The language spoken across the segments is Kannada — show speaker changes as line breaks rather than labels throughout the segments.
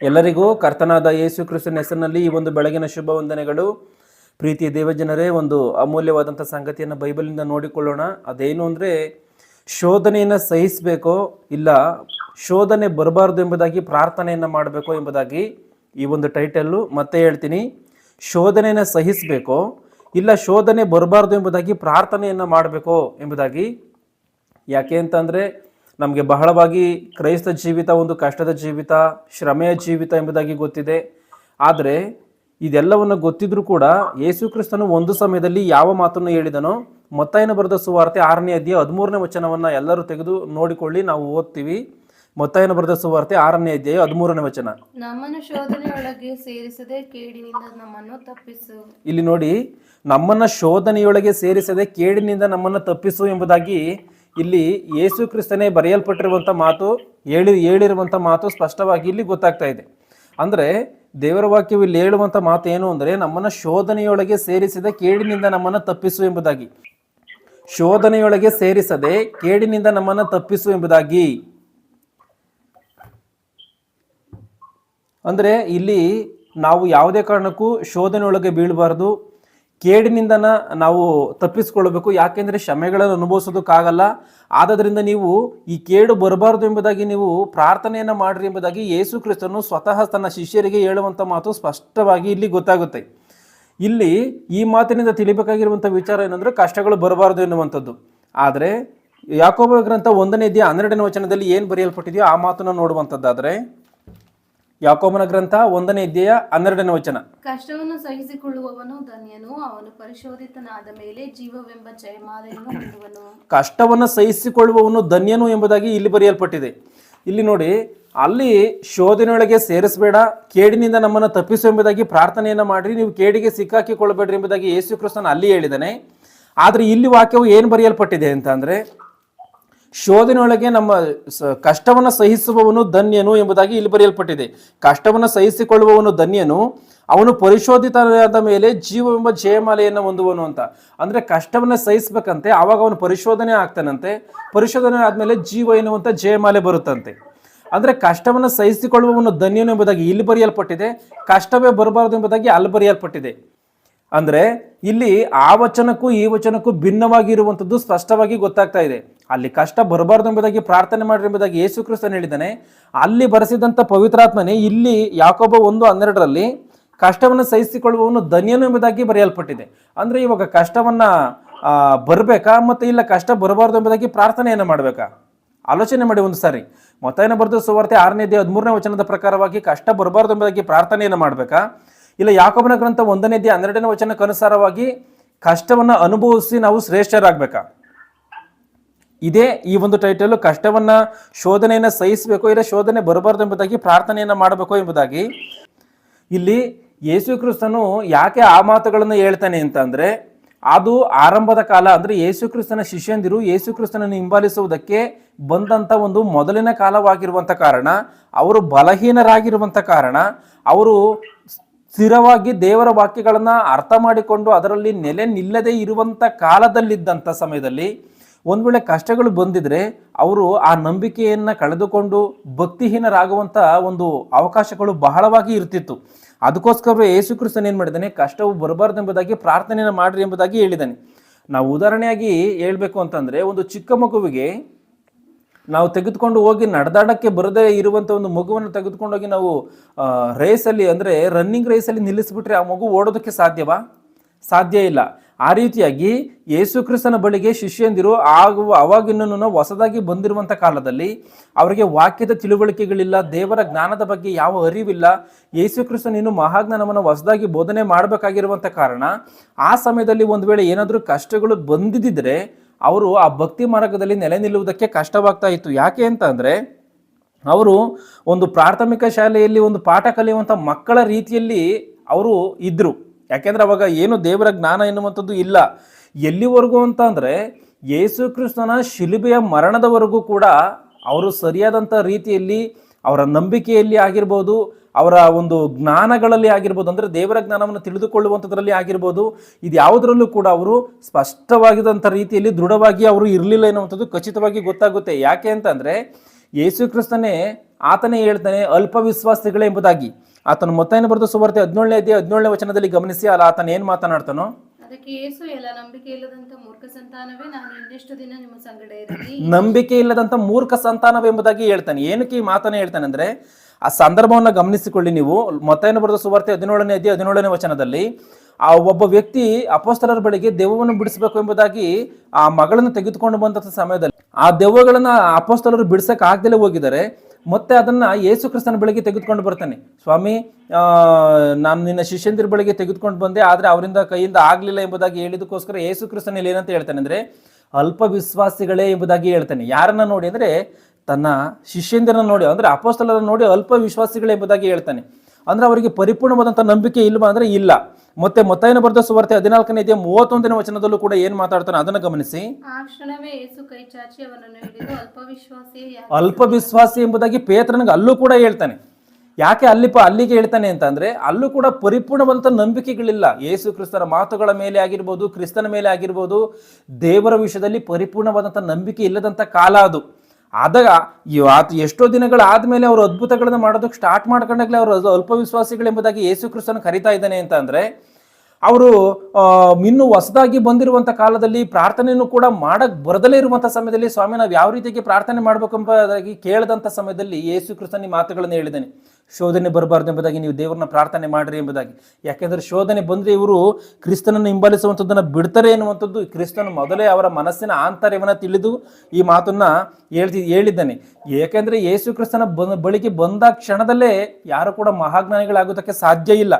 ಎಲ್ಲರಿಗೂ ಕರ್ತನಾದ ಯೇಸು ಕ್ರಿಸ್ತನ ಹೆಸರಿನಲ್ಲಿ ಈ ಒಂದು ಬೆಳಗಿನ ಶುಭ ವಂದನೆಗಳು ಪ್ರೀತಿಯ ದೇವಜನರೇ, ಒಂದು ಅಮೂಲ್ಯವಾದಂಥ ಸಂಗತಿಯನ್ನು ಬೈಬಲಿಂದ ನೋಡಿಕೊಳ್ಳೋಣ. ಅದೇನು ಅಂದರೆ, ಶೋಧನೆಯನ್ನು ಸಹಿಸಬೇಕೋ ಇಲ್ಲ ಶೋಧನೆ ಬರಬಾರ್ದು ಎಂಬುದಾಗಿ ಪ್ರಾರ್ಥನೆಯನ್ನು ಮಾಡಬೇಕೋ ಎಂಬುದಾಗಿ ಈ ಒಂದು ಟೈಟಲ್ಲು ಮತ್ತೆ ಹೇಳ್ತೀನಿ. ಶೋಧನೆಯನ್ನು ಸಹಿಸಬೇಕೋ ಇಲ್ಲ ಶೋಧನೆ ಬರಬಾರ್ದು ಎಂಬುದಾಗಿ ಪ್ರಾರ್ಥನೆಯನ್ನು ಮಾಡಬೇಕೋ ಎಂಬುದಾಗಿ. ಯಾಕೆ ಅಂತಂದರೆ ನಮಗೆ ಬಹಳವಾಗಿ ಕ್ರೈಸ್ತ ಜೀವಿತ ಒಂದು ಕಷ್ಟದ ಜೀವಿತ ಶ್ರಮೆಯ ಜೀವಿತ ಎಂಬುದಾಗಿ ಗೊತ್ತಿದೆ. ಆದರೆ ಇದೆಲ್ಲವನ್ನು ಗೊತ್ತಿದ್ರೂ ಕೂಡ ಯೇಸು ಕ್ರಿಸ್ತನು ಒಂದು ಸಮಯದಲ್ಲಿ ಯಾವ ಮಾತನ್ನು ಹೇಳಿದನೋ ಮೊತ್ತಾಯನ ಬರೆದ ಸುವಾರ್ತೆ ಆರನೇ ಅಧ್ಯಾಯ ಹದಿಮೂರನೇ ವಚನವನ್ನು ಎಲ್ಲರೂ ತೆಗೆದು ನೋಡಿಕೊಳ್ಳಿ ನಾವು ಓದ್ತೀವಿ. ಮೊತ್ತಾಯನ ಬರೆದ ಸುವಾರ್ತೆ ಆರನೇ ಅಧ್ಯಾಯ ಹದಿಮೂರನೇ ವಚನ.
ನಮ್ಮನ್ನು ಶೋಧನೆಯೊಳಗೆ ಸೇರಿಸದೆ ಕೇಡಿನಿಂದ ನಮ್ಮನ್ನು ತಪ್ಪಿಸು.
ಇಲ್ಲಿ ನೋಡಿ ನಮ್ಮನ್ನ ಶೋಧನೆಯೊಳಗೆ ಸೇರಿಸದೆ ಕೇಡಿನಿಂದ ನಮ್ಮನ್ನು ತಪ್ಪಿಸು ಎಂಬುದಾಗಿ ಇಲ್ಲಿ ಯೇಸು ಕ್ರಿಸ್ತನೇ ಬರೆಯಲ್ಪಟ್ಟಿರುವಂಥ ಮಾತು, ಹೇಳಿ ಹೇಳಿರುವಂಥ ಮಾತು ಸ್ಪಷ್ಟವಾಗಿ ಇಲ್ಲಿ ಗೊತ್ತಾಗ್ತಾ ಇದೆ. ಅಂದರೆ ದೇವರ ವಾಕ್ಯವು ಇಲ್ಲಿ ಹೇಳುವಂಥ ಮಾತು ಏನು ಅಂದರೆ, ನಮ್ಮನ್ನು ಶೋಧನೆಯೊಳಗೆ ಸೇರಿಸದೆ ಕೇಡಿನಿಂದ ನಮ್ಮನ್ನು ತಪ್ಪಿಸು ಎಂಬುದಾಗಿ. ಶೋಧನೆಯೊಳಗೆ ಸೇರಿಸದೆ ಕೇಡಿನಿಂದ ನಮ್ಮನ್ನು ತಪ್ಪಿಸು ಎಂಬುದಾಗಿ. ಅಂದರೆ ಇಲ್ಲಿ ನಾವು ಯಾವುದೇ ಕಾರಣಕ್ಕೂ ಶೋಧನೆಯೊಳಗೆ ಬೀಳಬಾರ್ದು ಕೇಡಿನಿಂದನ ನಾವು ತಪ್ಪಿಸ್ಕೊಳ್ಬೇಕು. ಯಾಕೆಂದರೆ ಶಮೆಗಳನ್ನು ಅನುಭವಿಸೋದಕ್ಕಾಗಲ್ಲ. ಆದ್ದರಿಂದ ನೀವು ಈ ಕೇಡು ಬರಬಾರ್ದು ಎಂಬುದಾಗಿ ನೀವು ಪ್ರಾರ್ಥನೆಯನ್ನು ಮಾಡ್ರಿ ಎಂಬುದಾಗಿ ಯೇಸು ಕ್ರಿಸ್ತನು ಸ್ವತಃ ತನ್ನ ಶಿಷ್ಯರಿಗೆ ಹೇಳುವಂಥ ಮಾತು ಸ್ಪಷ್ಟವಾಗಿ ಇಲ್ಲಿ ಗೊತ್ತಾಗುತ್ತೆ. ಇಲ್ಲಿ ಈ ಮಾತಿನಿಂದ ತಿಳಿಬೇಕಾಗಿರುವಂಥ ವಿಚಾರ ಏನಂದ್ರೆ ಕಷ್ಟಗಳು ಬರಬಾರ್ದು ಎನ್ನುವಂಥದ್ದು. ಆದರೆ ಯಾಕೋಬ ಗ್ರಂಥ ಒಂದನೇ ಅಧ್ಯಾಯ ಹನ್ನೆರಡನೇ ವಚನದಲ್ಲಿ ಏನು ಬರೆಯಲ್ಪಟ್ಟಿದೆಯೋ ಆ ಮಾತನ್ನು ನೋಡುವಂಥದ್ದಾದರೆ ಯಾಕೋಬನ ಗ್ರಂಥ ಒಂದನೇ ಅಧ್ಯಾಯ ಹನ್ನೆರಡನೇ ವಚನ.
ಕಷ್ಟವನ್ನು ಸಹಿಸಿಕೊಳ್ಳುವವನು ಧನ್ಯನು ಅವನು ಪರಿಶೋಧಿತನಾದ ಮೇಲೆ ಜೀವವೆಂಬ ಜಯಮಾಲೆಯನ್ನು ಹೊಂದುವನು.
ಕಷ್ಟವನ್ನು ಸಹಿಸಿಕೊಳ್ಳುವವನು ಧನ್ಯನು ಎಂಬುದಾಗಿ ಇಲ್ಲಿ ಬರೆಯಲ್ಪಟ್ಟಿದೆ. ಇಲ್ಲಿ ನೋಡಿ ಅಲ್ಲಿ ಶೋಧನೆಯೊಳಗೆ ಸೇರಿಸಬೇಡ ಕೇಡಿನಿಂದ ನಮ್ಮನ್ನು ತಪ್ಪಿಸು ಎಂಬುದಾಗಿ ಪ್ರಾರ್ಥನೆಯನ್ನು ಮಾಡಿರಿ ನೀವು ಕೇಡಿಗೆ ಸಿಕ್ಕಾಕಿಕೊಳ್ಳಬೇಡ್ರಿ ಎಂಬುದಾಗಿ ಯೇಸು ಕ್ರಿಸ್ತನ ಅಲ್ಲಿ ಹೇಳಿದ್ದಾನೆ. ಆದರೆ ಇಲ್ಲಿ ವಾಕ್ಯವು ಏನು ಬರೆಯಲ್ಪಟ್ಟಿದೆ ಅಂತ ಅಂದರೆ ಶೋಧನೆಯೊಳಗೆ ನಮ್ಮ ಕಷ್ಟವನ್ನು ಸಹಿಸುವವನು ಧನ್ಯನು ಎಂಬುದಾಗಿ ಇಲ್ಲಿ ಬರೆಯಲ್ಪಟ್ಟಿದೆ. ಕಷ್ಟವನ್ನು ಸಹಿಸಿಕೊಳ್ಳುವವನು ಧನ್ಯನು, ಅವನು ಪರಿಶೋಧಿತನಾದ ಮೇಲೆ ಜೀವವೆಂಬ ಜಯಮಾಲೆಯನ್ನು ಹೊಂದುವನು ಅಂತ. ಅಂದರೆ ಕಷ್ಟವನ್ನು ಸಹಿಸ್ಬೇಕಂತೆ, ಆವಾಗ ಅವನು ಪರಿಶೋಧನೆ ಆಗ್ತಾನಂತೆ, ಪರಿಶೋಧನೆ ಆದಮೇಲೆ ಜೀವ ಎನ್ನುವಂಥ ಜಯಮಾಲೆ ಬರುತ್ತಂತೆ. ಅಂದರೆ ಕಷ್ಟವನ್ನು ಸಹಿಸಿಕೊಳ್ಳುವವನು ಧನ್ಯನು ಎಂಬುದಾಗಿ ಇಲ್ಲಿ ಬರೆಯಲ್ಪಟ್ಟಿದೆ, ಕಷ್ಟವೇ ಬರಬಾರದು ಎಂಬುದಾಗಿ ಅಲ್ಲಿ ಬರೆಯಲ್ಪಟ್ಟಿದೆ. ಅಂದರೆ ಇಲ್ಲಿ ಆ ವಚನಕ್ಕೂ ಈ ವಚನಕ್ಕೂ ಭಿನ್ನವಾಗಿರುವಂಥದ್ದು ಸ್ಪಷ್ಟವಾಗಿ ಗೊತ್ತಾಗ್ತಾ ಇದೆ. ಅಲ್ಲಿ ಕಷ್ಟ ಬರಬಾರ್ದು ಎಂಬುದಾಗಿ ಪ್ರಾರ್ಥನೆ ಮಾಡ್ರಿ ಎಂಬುದಾಗಿ ಯೇಸು ಕ್ರಿಸ್ತನ್ ಹೇಳಿದ್ದಾನೆ. ಅಲ್ಲಿ ಬರೆಸಿದಂಥ ಪವಿತ್ರಾತ್ಮನೇ ಇಲ್ಲಿ ಯಾಕೊಬ್ಬ ಒಂದು ಹನ್ನೆರಡರಲ್ಲಿ ಕಷ್ಟವನ್ನು ಸಹಿಸಿಕೊಳ್ಳುವವನು ಧನ್ಯನು ಎಂಬುದಾಗಿ ಬರೆಯಲ್ಪಟ್ಟಿದೆ. ಅಂದರೆ ಇವಾಗ ಕಷ್ಟವನ್ನು ಬರಬೇಕಾ ಮತ್ತು ಇಲ್ಲ ಕಷ್ಟ ಬರಬಾರ್ದು ಎಂಬುದಾಗಿ ಪ್ರಾರ್ಥನೆಯನ್ನು ಮಾಡಬೇಕಾ? ಆಲೋಚನೆ ಮಾಡಿ ಒಂದು ಸಾರಿ. ಮೊತ್ತಾಯನ ಬರೆದ ಸುವಾರ್ತೆ ಆರನೇ ದೇ ಹದಿಮೂರನೇ ವಚನದ ಪ್ರಕಾರವಾಗಿ ಕಷ್ಟ ಬರಬಾರ್ದು ಎಂಬುದಾಗಿ ಪ್ರಾರ್ಥನೆಯನ್ನು ಮಾಡಬೇಕಾ? ಇಲ್ಲ ಯಾಕೊಬ್ಬನ ಗ್ರಂಥ ಒಂದನೇ ದೇ ಹನ್ನೆರಡನೇ ವಚನಕ್ಕನುಸಾರವಾಗಿ ಕಷ್ಟವನ್ನು ಅನುಭವಿಸಿ ನಾವು ಶ್ರೇಷ್ಠರಾಗಬೇಕಾ? ಇದೇ ಈ ಒಂದು ಟೈಟಲ್ ಕಷ್ಟವನ್ನ ಶೋಧನೆಯನ್ನು ಸಹಿಸಬೇಕು, ಇಲ್ಲ ಶೋಧನೆ ಬರಬಾರ್ದು ಎಂಬುದಾಗಿ ಪ್ರಾರ್ಥನೆಯನ್ನು ಮಾಡಬೇಕು ಎಂಬುದಾಗಿ. ಇಲ್ಲಿ ಯೇಸು ಕ್ರಿಸ್ತನು ಯಾಕೆ ಆ ಮಾತುಗಳನ್ನು ಹೇಳ್ತಾನೆ ಅಂತ ಅಂದ್ರೆ, ಅದು ಆರಂಭದ ಕಾಲ ಅಂದ್ರೆ ಯೇಸು ಕ್ರಿಸ್ತನ ಶಿಷ್ಯಂದಿರು ಯೇಸು ಕ್ರಿಸ್ತನನ್ನು ಹಿಂಬಾಲಿಸುವುದಕ್ಕೆ ಬಂದಂಥ ಒಂದು ಮೊದಲಿನ ಕಾಲವಾಗಿರುವಂಥ ಕಾರಣ, ಅವರು ಬಲಹೀನರಾಗಿರುವಂಥ ಕಾರಣ, ಅವರು ಸ್ಥಿರವಾಗಿ ದೇವರ ವಾಕ್ಯಗಳನ್ನು ಅರ್ಥ ಮಾಡಿಕೊಂಡು ಅದರಲ್ಲಿ ನೆಲೆ ನಿಲ್ಲದೆ ಇರುವಂಥ ಕಾಲದಲ್ಲಿದ್ದಂಥ ಸಮಯದಲ್ಲಿ ಒಂದು ವೇಳೆ ಕಷ್ಟಗಳು ಬಂದಿದ್ರೆ ಅವರು ಆ ನಂಬಿಕೆಯನ್ನು ಕಳೆದುಕೊಂಡು ಭಕ್ತಿಹೀನರಾಗುವಂಥ ಒಂದು ಅವಕಾಶಗಳು ಬಹಳವಾಗಿ ಇರ್ತಿತ್ತು. ಅದಕ್ಕೋಸ್ಕರ ಯೇಸು ಕ್ರಿಸ್ತನ್ ಏನು ಮಾಡಿದ್ದಾನೆ? ಕಷ್ಟವು ಬರಬಾರ್ದು ಎಂಬುದಾಗಿ ಪ್ರಾರ್ಥನೆಯನ್ನು ಮಾಡ್ರಿ ಎಂಬುದಾಗಿ ಹೇಳಿದ್ದಾನೆ. ನಾವು ಉದಾಹರಣೆಯಾಗಿ ಹೇಳಬೇಕು ಅಂತಂದರೆ ಒಂದು ಚಿಕ್ಕ ಮಗುವಿಗೆ ನಾವು ತೆಗೆದುಕೊಂಡು ಹೋಗಿ ನಡೆದಾಡಕ್ಕೆ ಬರದೇ ಇರುವಂಥ ಒಂದು ಮಗುವನ್ನು ತೆಗೆದುಕೊಂಡೋಗಿ ನಾವು ರೇಸಲ್ಲಿ ಅಂದರೆ ರನ್ನಿಂಗ್ ರೇಸಲ್ಲಿ ನಿಲ್ಲಿಸ್ಬಿಟ್ರೆ ಆ ಮಗು ಓಡೋದಕ್ಕೆ ಸಾಧ್ಯವಾ? ಸಾಧ್ಯ ಇಲ್ಲ. ಆ ರೀತಿಯಾಗಿ ಯೇಸುಕ್ರಿಸ್ತನ ಬಳಿಗೆ ಶಿಷ್ಯಂದಿರು ಆಗುವ ಅವಾಗಿನ್ನೂ ಹೊಸದಾಗಿ ಬಂದಿರುವಂಥ ಕಾಲದಲ್ಲಿ ಅವರಿಗೆ ವಾಕ್ಯದ ತಿಳುವಳಿಕೆಗಳಿಲ್ಲ, ದೇವರ ಜ್ಞಾನದ ಬಗ್ಗೆ ಯಾವ ಅರಿವಿಲ್ಲ, ಯೇಸು ಕ್ರಿಸ್ತನ ಇನ್ನು ಮಹಾಜ್ಞಾನವನ್ನು ಹೊಸದಾಗಿ ಬೋಧನೆ ಮಾಡಬೇಕಾಗಿರುವಂಥ ಕಾರಣ ಆ ಸಮಯದಲ್ಲಿ ಒಂದು ವೇಳೆ ಏನಾದರೂ ಕಷ್ಟಗಳು ಬಂದಿದ್ದರೆ ಅವರು ಆ ಭಕ್ತಿ ಮಾರ್ಗದಲ್ಲಿ ನೆಲೆ ನಿಲ್ಲುವುದಕ್ಕೆ ಕಷ್ಟವಾಗ್ತಾ ಇತ್ತು. ಯಾಕೆ ಅಂತ ಅಂದರೆ ಅವರು ಒಂದು ಪ್ರಾಥಮಿಕ ಶಾಲೆಯಲ್ಲಿ ಒಂದು ಪಾಠ ಕಲಿಯುವಂಥ ಮಕ್ಕಳ ರೀತಿಯಲ್ಲಿ ಅವರು ಇದ್ದರು ಯಾಕೆಂದ್ರೆ ಅವಾಗ ಏನು ದೇವರ ಜ್ಞಾನ ಎನ್ನುವಂಥದ್ದು ಇಲ್ಲ. ಎಲ್ಲಿವರೆಗೂ ಅಂತ ಅಂದರೆ ಯೇಸು ಕ್ರಿಸ್ತನ ಶಿಲುಬೆಯ ಮರಣದವರೆಗೂ ಕೂಡ ಅವರು ಸರಿಯಾದಂಥ ರೀತಿಯಲ್ಲಿ, ಅವರ ನಂಬಿಕೆಯಲ್ಲಿ ಆಗಿರ್ಬೋದು, ಅವರ ಒಂದು ಜ್ಞಾನಗಳಲ್ಲಿ ಆಗಿರ್ಬೋದು, ಅಂದರೆ ದೇವರ ಜ್ಞಾನವನ್ನು ತಿಳಿದುಕೊಳ್ಳುವಂಥದ್ರಲ್ಲಿ ಆಗಿರ್ಬೋದು ಇದು ಯಾವುದರಲ್ಲೂ ಕೂಡ ಅವರು ಸ್ಪಷ್ಟವಾಗಿದ್ದಂಥ ರೀತಿಯಲ್ಲಿ ದೃಢವಾಗಿ ಅವರು ಇರಲಿಲ್ಲ ಎನ್ನುವಂಥದ್ದು ಖಚಿತವಾಗಿ ಗೊತ್ತಾಗುತ್ತೆ. ಯಾಕೆ ಅಂತಂದರೆ ಯೇಸು ಕ್ರಿಸ್ತನೇ ಆತನೇ ಹೇಳ್ತಾನೆ ಅಲ್ಪ ವಿಶ್ವಾಸಿಗಳೇ ಎಂಬುದಾಗಿ. ಆತನು ಮತ್ತಾಯನ ಬರೆದ ಸುವಾರ್ತೆ ಹದಿನೇಳನೇ ಅಧ್ಯಾಯ ಹದಿನೇಳನೇ ವಚನದಲ್ಲಿ ಗಮನಿಸಿ ಅಲ್ಲ ಆತನ ಏನ್ ಮಾತನಾಡ್ತಾನೋ?
ಅದಕ್ಕೆ ಯೇಸು ಎಲ್ಲ ನಂಬಿಕೆ ಇಲ್ಲದಂತ ಮೂರ್ಖ ಸಂತಾನವೇ ನಾನು ಇನ್ನೆಷ್ಟು ದಿನ ನಿಮ್ಮ ಸಂಗಡ ಇರಲಿ
ನಂಬಿಕೆ ಇಲ್ಲದಂತ ಮೂರ್ಖ ಸಂತಾನವೆಂಬುದಾಗಿ ಹೇಳ್ತಾನೆ. ಏನಕ್ಕೆ ಈ ಮಾತನ್ನ ಹೇಳ್ತಾನೆ ಅಂದ್ರೆ ಆ ಸಂದರ್ಭವನ್ನ ಗಮನಿಸಿಕೊಳ್ಳಿ ನೀವು. ಮೊತ್ತೈನ ಬರೆದ ಸುವಾರ್ತೆ ಹದಿನೇಳನೇ ಅಧ್ಯಾಯ ಹದಿನೇಳನೇ ವಚನದಲ್ಲಿ ಆ ಒಬ್ಬ ವ್ಯಕ್ತಿ ಅಪೋಸ್ತಲರ ಬಳಿಗೆ ದೆವ್ವವನ್ನು ಬಿಡಿಸಬೇಕು ಎಂಬುದಾಗಿ ಆ ಮಗಳನ್ನು ತೆಗೆದುಕೊಂಡು ಬಂದಂತಹ ಸಮಯದಲ್ಲಿ ಆ ದೆವ್ವಗಳನ್ನ ಅಪೋಸ್ತಲರು ಬಿಡಿಸಕ್ ಆಗ್ದಲೇ ಹೋಗಿದ್ದಾರೆ. ಮತ್ತೆ ಅದನ್ನ ಯೇಸು ಕ್ರಿಸ್ತನ ಬಳಿಗೆ ತೆಗೆದುಕೊಂಡು ಬರ್ತಾನೆ. ಸ್ವಾಮಿ ನಾನು ನಿನ್ನ ಶಿಷ್ಯಂದಿರ ಬಳಿಗೆ ತೆಗೆದುಕೊಂಡು ಬಂದೆ, ಆದ್ರೆ ಅವರಿಂದ ಕೈಯಿಂದ ಆಗಲಿಲ್ಲ ಎಂಬುದಾಗಿ ಹೇಳಿದಕ್ಕೋಸ್ಕರ ಯೇಸು ಕ್ರಿಸ್ತನಲ್ಲಿ ಏನಂತ ಹೇಳ್ತಾನೆ ಅಂದರೆ, ಅಲ್ಪ ವಿಶ್ವಾಸಿಗಳೇ ಎಂಬುದಾಗಿ ಹೇಳ್ತಾನೆ. ಯಾರನ್ನ ನೋಡಿ ಅಂದ್ರೆ, ತನ್ನ ಶಿಷ್ಯಂದಿರನ್ನ ನೋಡಿ, ಅಂದ್ರೆ ಅಪೋಸ್ತಲರನ್ನ ನೋಡಿ ಅಲ್ಪ ವಿಶ್ವಾಸಿಗಳೇ ಎಂಬುದಾಗಿ ಹೇಳ್ತಾನೆ. ಅಂದ್ರೆ ಅವರಿಗೆ ಪರಿಪೂರ್ಣವಾದಂಥ ನಂಬಿಕೆ ಇಲ್ವಾ ಅಂದ್ರೆ ಇಲ್ಲ. ಮತ್ತೆ ಮತ್ತಾಯನ ಬರೆದ ಸುವಾರ್ತೆ ಹದಿನಾಲ್ಕನೇ ಇದೆ ಮೂವತ್ತೊಂದನೇ ವಚನದಲ್ಲೂ ಕೂಡ ಏನ್ ಮಾತಾಡ್ತಾನೆ ಅದನ್ನ ಗಮನಿಸಿ.
ಅಲ್ಪ
ವಿಶ್ವಾಸಿ ಎಂಬುದಾಗಿ ಪೇತ್ರನಿಗೆ ಅಲ್ಲೂ ಕೂಡ ಹೇಳ್ತಾನೆ. ಯಾಕೆ ಅಲ್ಲಿ ಅಲ್ಲಿಗೆ ಹೇಳ್ತಾನೆ ಅಂತಂದ್ರೆ ಅಲ್ಲೂ ಕೂಡ ಪರಿಪೂರ್ಣವಂತ ನಂಬಿಕೆಗಳಿಲ್ಲ. ಯೇಸು ಕ್ರಿಸ್ತರ ಮಾತುಗಳ ಮೇಲೆ ಆಗಿರ್ಬೋದು ಕ್ರಿಸ್ತನ ಮೇಲೆ ಆಗಿರ್ಬೋದು ದೇವರ ವಿಷಯದಲ್ಲಿ ಪರಿಪೂರ್ಣವಾದಂಥ ನಂಬಿಕೆ ಇಲ್ಲದಂಥ ಕಾಲ ಅದು. ಆದಾಗ ಆತ ಎಷ್ಟೋ ದಿನಗಳಾದ್ಮೇಲೆ ಅವರು ಅದ್ಭುತಗಳನ್ನ ಮಾಡೋದಕ್ಕೆ ಸ್ಟಾರ್ಟ್ ಮಾಡ್ಕೊಂಡಾಗಲೇ ಅವರು ಅಲ್ಪ ವಿಶ್ವಾಸಿಗಳೆಂಬುದಾಗಿ ಯೇಸು ಕ್ರಿಸ್ತನ ಕರಿತಾ ಇದ್ದಾನೆ ಅಂತ ಅಂದ್ರೆ, ಅವರು ಇನ್ನು ಹೊಸದಾಗಿ ಬಂದಿರುವಂಥ ಕಾಲದಲ್ಲಿ ಪ್ರಾರ್ಥನೆಯನ್ನು ಕೂಡ ಮಾಡಕ್ಕೆ ಬರದಲೇ ಇರುವಂಥ ಸಮಯದಲ್ಲಿ ಸ್ವಾಮಿ, ನಾವು ಯಾವ ರೀತಿಯಾಗಿ ಪ್ರಾರ್ಥನೆ ಮಾಡಬೇಕೆಂಬುದಾಗಿ ಕೇಳದಂಥ ಸಮಯದಲ್ಲಿ ಯೇಸು ಈ ಮಾತುಗಳನ್ನು ಹೇಳಿದ್ದಾನೆ. ಶೋಧನೆ ಬರಬಾರ್ದು ಎಂಬುದಾಗಿ ನೀವು ದೇವರನ್ನ ಪ್ರಾರ್ಥನೆ ಮಾಡ್ರಿ ಎಂಬುದಾಗಿ. ಯಾಕೆಂದ್ರೆ ಶೋಧನೆ ಬಂದ್ರೆ ಇವರು ಕ್ರಿಸ್ತನನ್ನು ಹಿಂಬಾಲಿಸುವಂಥದ್ದನ್ನು ಬಿಡ್ತಾರೆ ಎನ್ನುವಂಥದ್ದು ಕ್ರಿಸ್ತನು ಮೊದಲೇ ಅವರ ಮನಸ್ಸಿನ ಆಂತರ್ಯವನ್ನು ತಿಳಿದು ಈ ಮಾತನ್ನ ಹೇಳ್ತಿ, ಹೇಳಿದ್ದಾನೆ. ಏಕೆಂದರೆ ಯೇಸು ಕ್ರಿಸ್ತನ ಬ, ಬಳಿಗೆ ಬಂದ ಕ್ಷಣದಲ್ಲೇ ಯಾರು ಕೂಡ ಮಹಾಜ್ಞಾನಿಗಳಾಗೋದಕ್ಕೆ ಸಾಧ್ಯ ಇಲ್ಲ.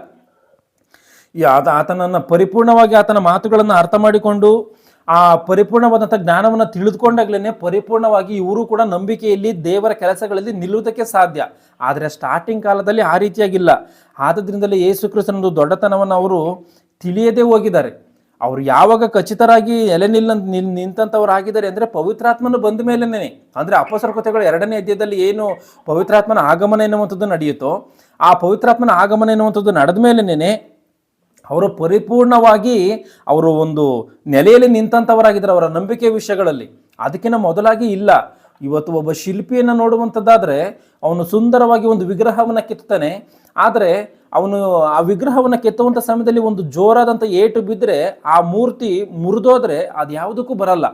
ಆತ, ಆತನನ್ನು ಪರಿಪೂರ್ಣವಾಗಿ ಆತನ ಮಾತುಗಳನ್ನು ಅರ್ಥ ಮಾಡಿಕೊಂಡು ಆ ಪರಿಪೂರ್ಣವಾದಂಥ ಜ್ಞಾನವನ್ನು ತಿಳಿದುಕೊಂಡಾಗ್ಲೇ ಪರಿಪೂರ್ಣವಾಗಿ ಇವರು ಕೂಡ ನಂಬಿಕೆಯಲ್ಲಿ ದೇವರ ಕೆಲಸಗಳಲ್ಲಿ ನಿಲ್ಲುವುದಕ್ಕೆ ಸಾಧ್ಯ. ಆದರೆ ಸ್ಟಾರ್ಟಿಂಗ್ ಕಾಲದಲ್ಲಿ ಆ ರೀತಿಯಾಗಿಲ್ಲ. ಆದ್ದರಿಂದಲೇ ಯೇಸು ಕ್ರಿಸ್ತನದು ದೊಡ್ಡತನವನ್ನು ಅವರು ತಿಳಿಯದೇ ಹೋಗಿದ್ದಾರೆ. ಅವರು ಯಾವಾಗ ಖಚಿತರಾಗಿ ಎಲೆ ನಿಲ್ಲ ನಿಲ್ ನಿಂತಂಥವ್ರು ಆಗಿದ್ದಾರೆ ಅಂದರೆ ಪವಿತ್ರಾತ್ಮನ ಬಂದ ಮೇಲೇನೆ. ಅಂದರೆ ಅಪಸರ ಕಥೆಗಳು ಎರಡನೇ ಅಧ್ಯಾಯದಲ್ಲಿ ಏನು ಪವಿತ್ರಾತ್ಮನ ಆಗಮನ ಎನ್ನುವಂಥದ್ದು ನಡೆಯುತ್ತೋ, ಆ ಪವಿತ್ರಾತ್ಮನ ಆಗಮನ ಎನ್ನುವಂಥದ್ದು ನಡೆದ ಮೇಲೇನೆ ಅವರು ಪರಿಪೂರ್ಣವಾಗಿ ಅವರು ಒಂದು ನೆಲೆಯಲ್ಲಿ ನಿಂತಂಥವರಾಗಿದ್ದಾರೆ ಅವರ ನಂಬಿಕೆ ವಿಷಯಗಳಲ್ಲಿ. ಅದಕ್ಕಿಂತ ಮೊದಲಾಗಿ ಇಲ್ಲ. ಇವತ್ತು ಒಬ್ಬ ಶಿಲ್ಪಿಯನ್ನು ನೋಡುವಂಥದ್ದಾದರೆ ಅವನು ಸುಂದರವಾಗಿ ಒಂದು ವಿಗ್ರಹವನ್ನು ಕೆತ್ತಾನೆ ಆದರೆ ಅವನು ಆ ವಿಗ್ರಹವನ್ನು ಕೆತ್ತುವಂಥ ಸಮಯದಲ್ಲಿ ಒಂದು ಜೋರಾದಂಥ ಏಟು ಬಿದ್ದರೆ ಆ ಮೂರ್ತಿ ಮುರಿದೋದ್ರೆ ಅದು ಯಾವುದಕ್ಕೂ ಬರಲ್ಲ.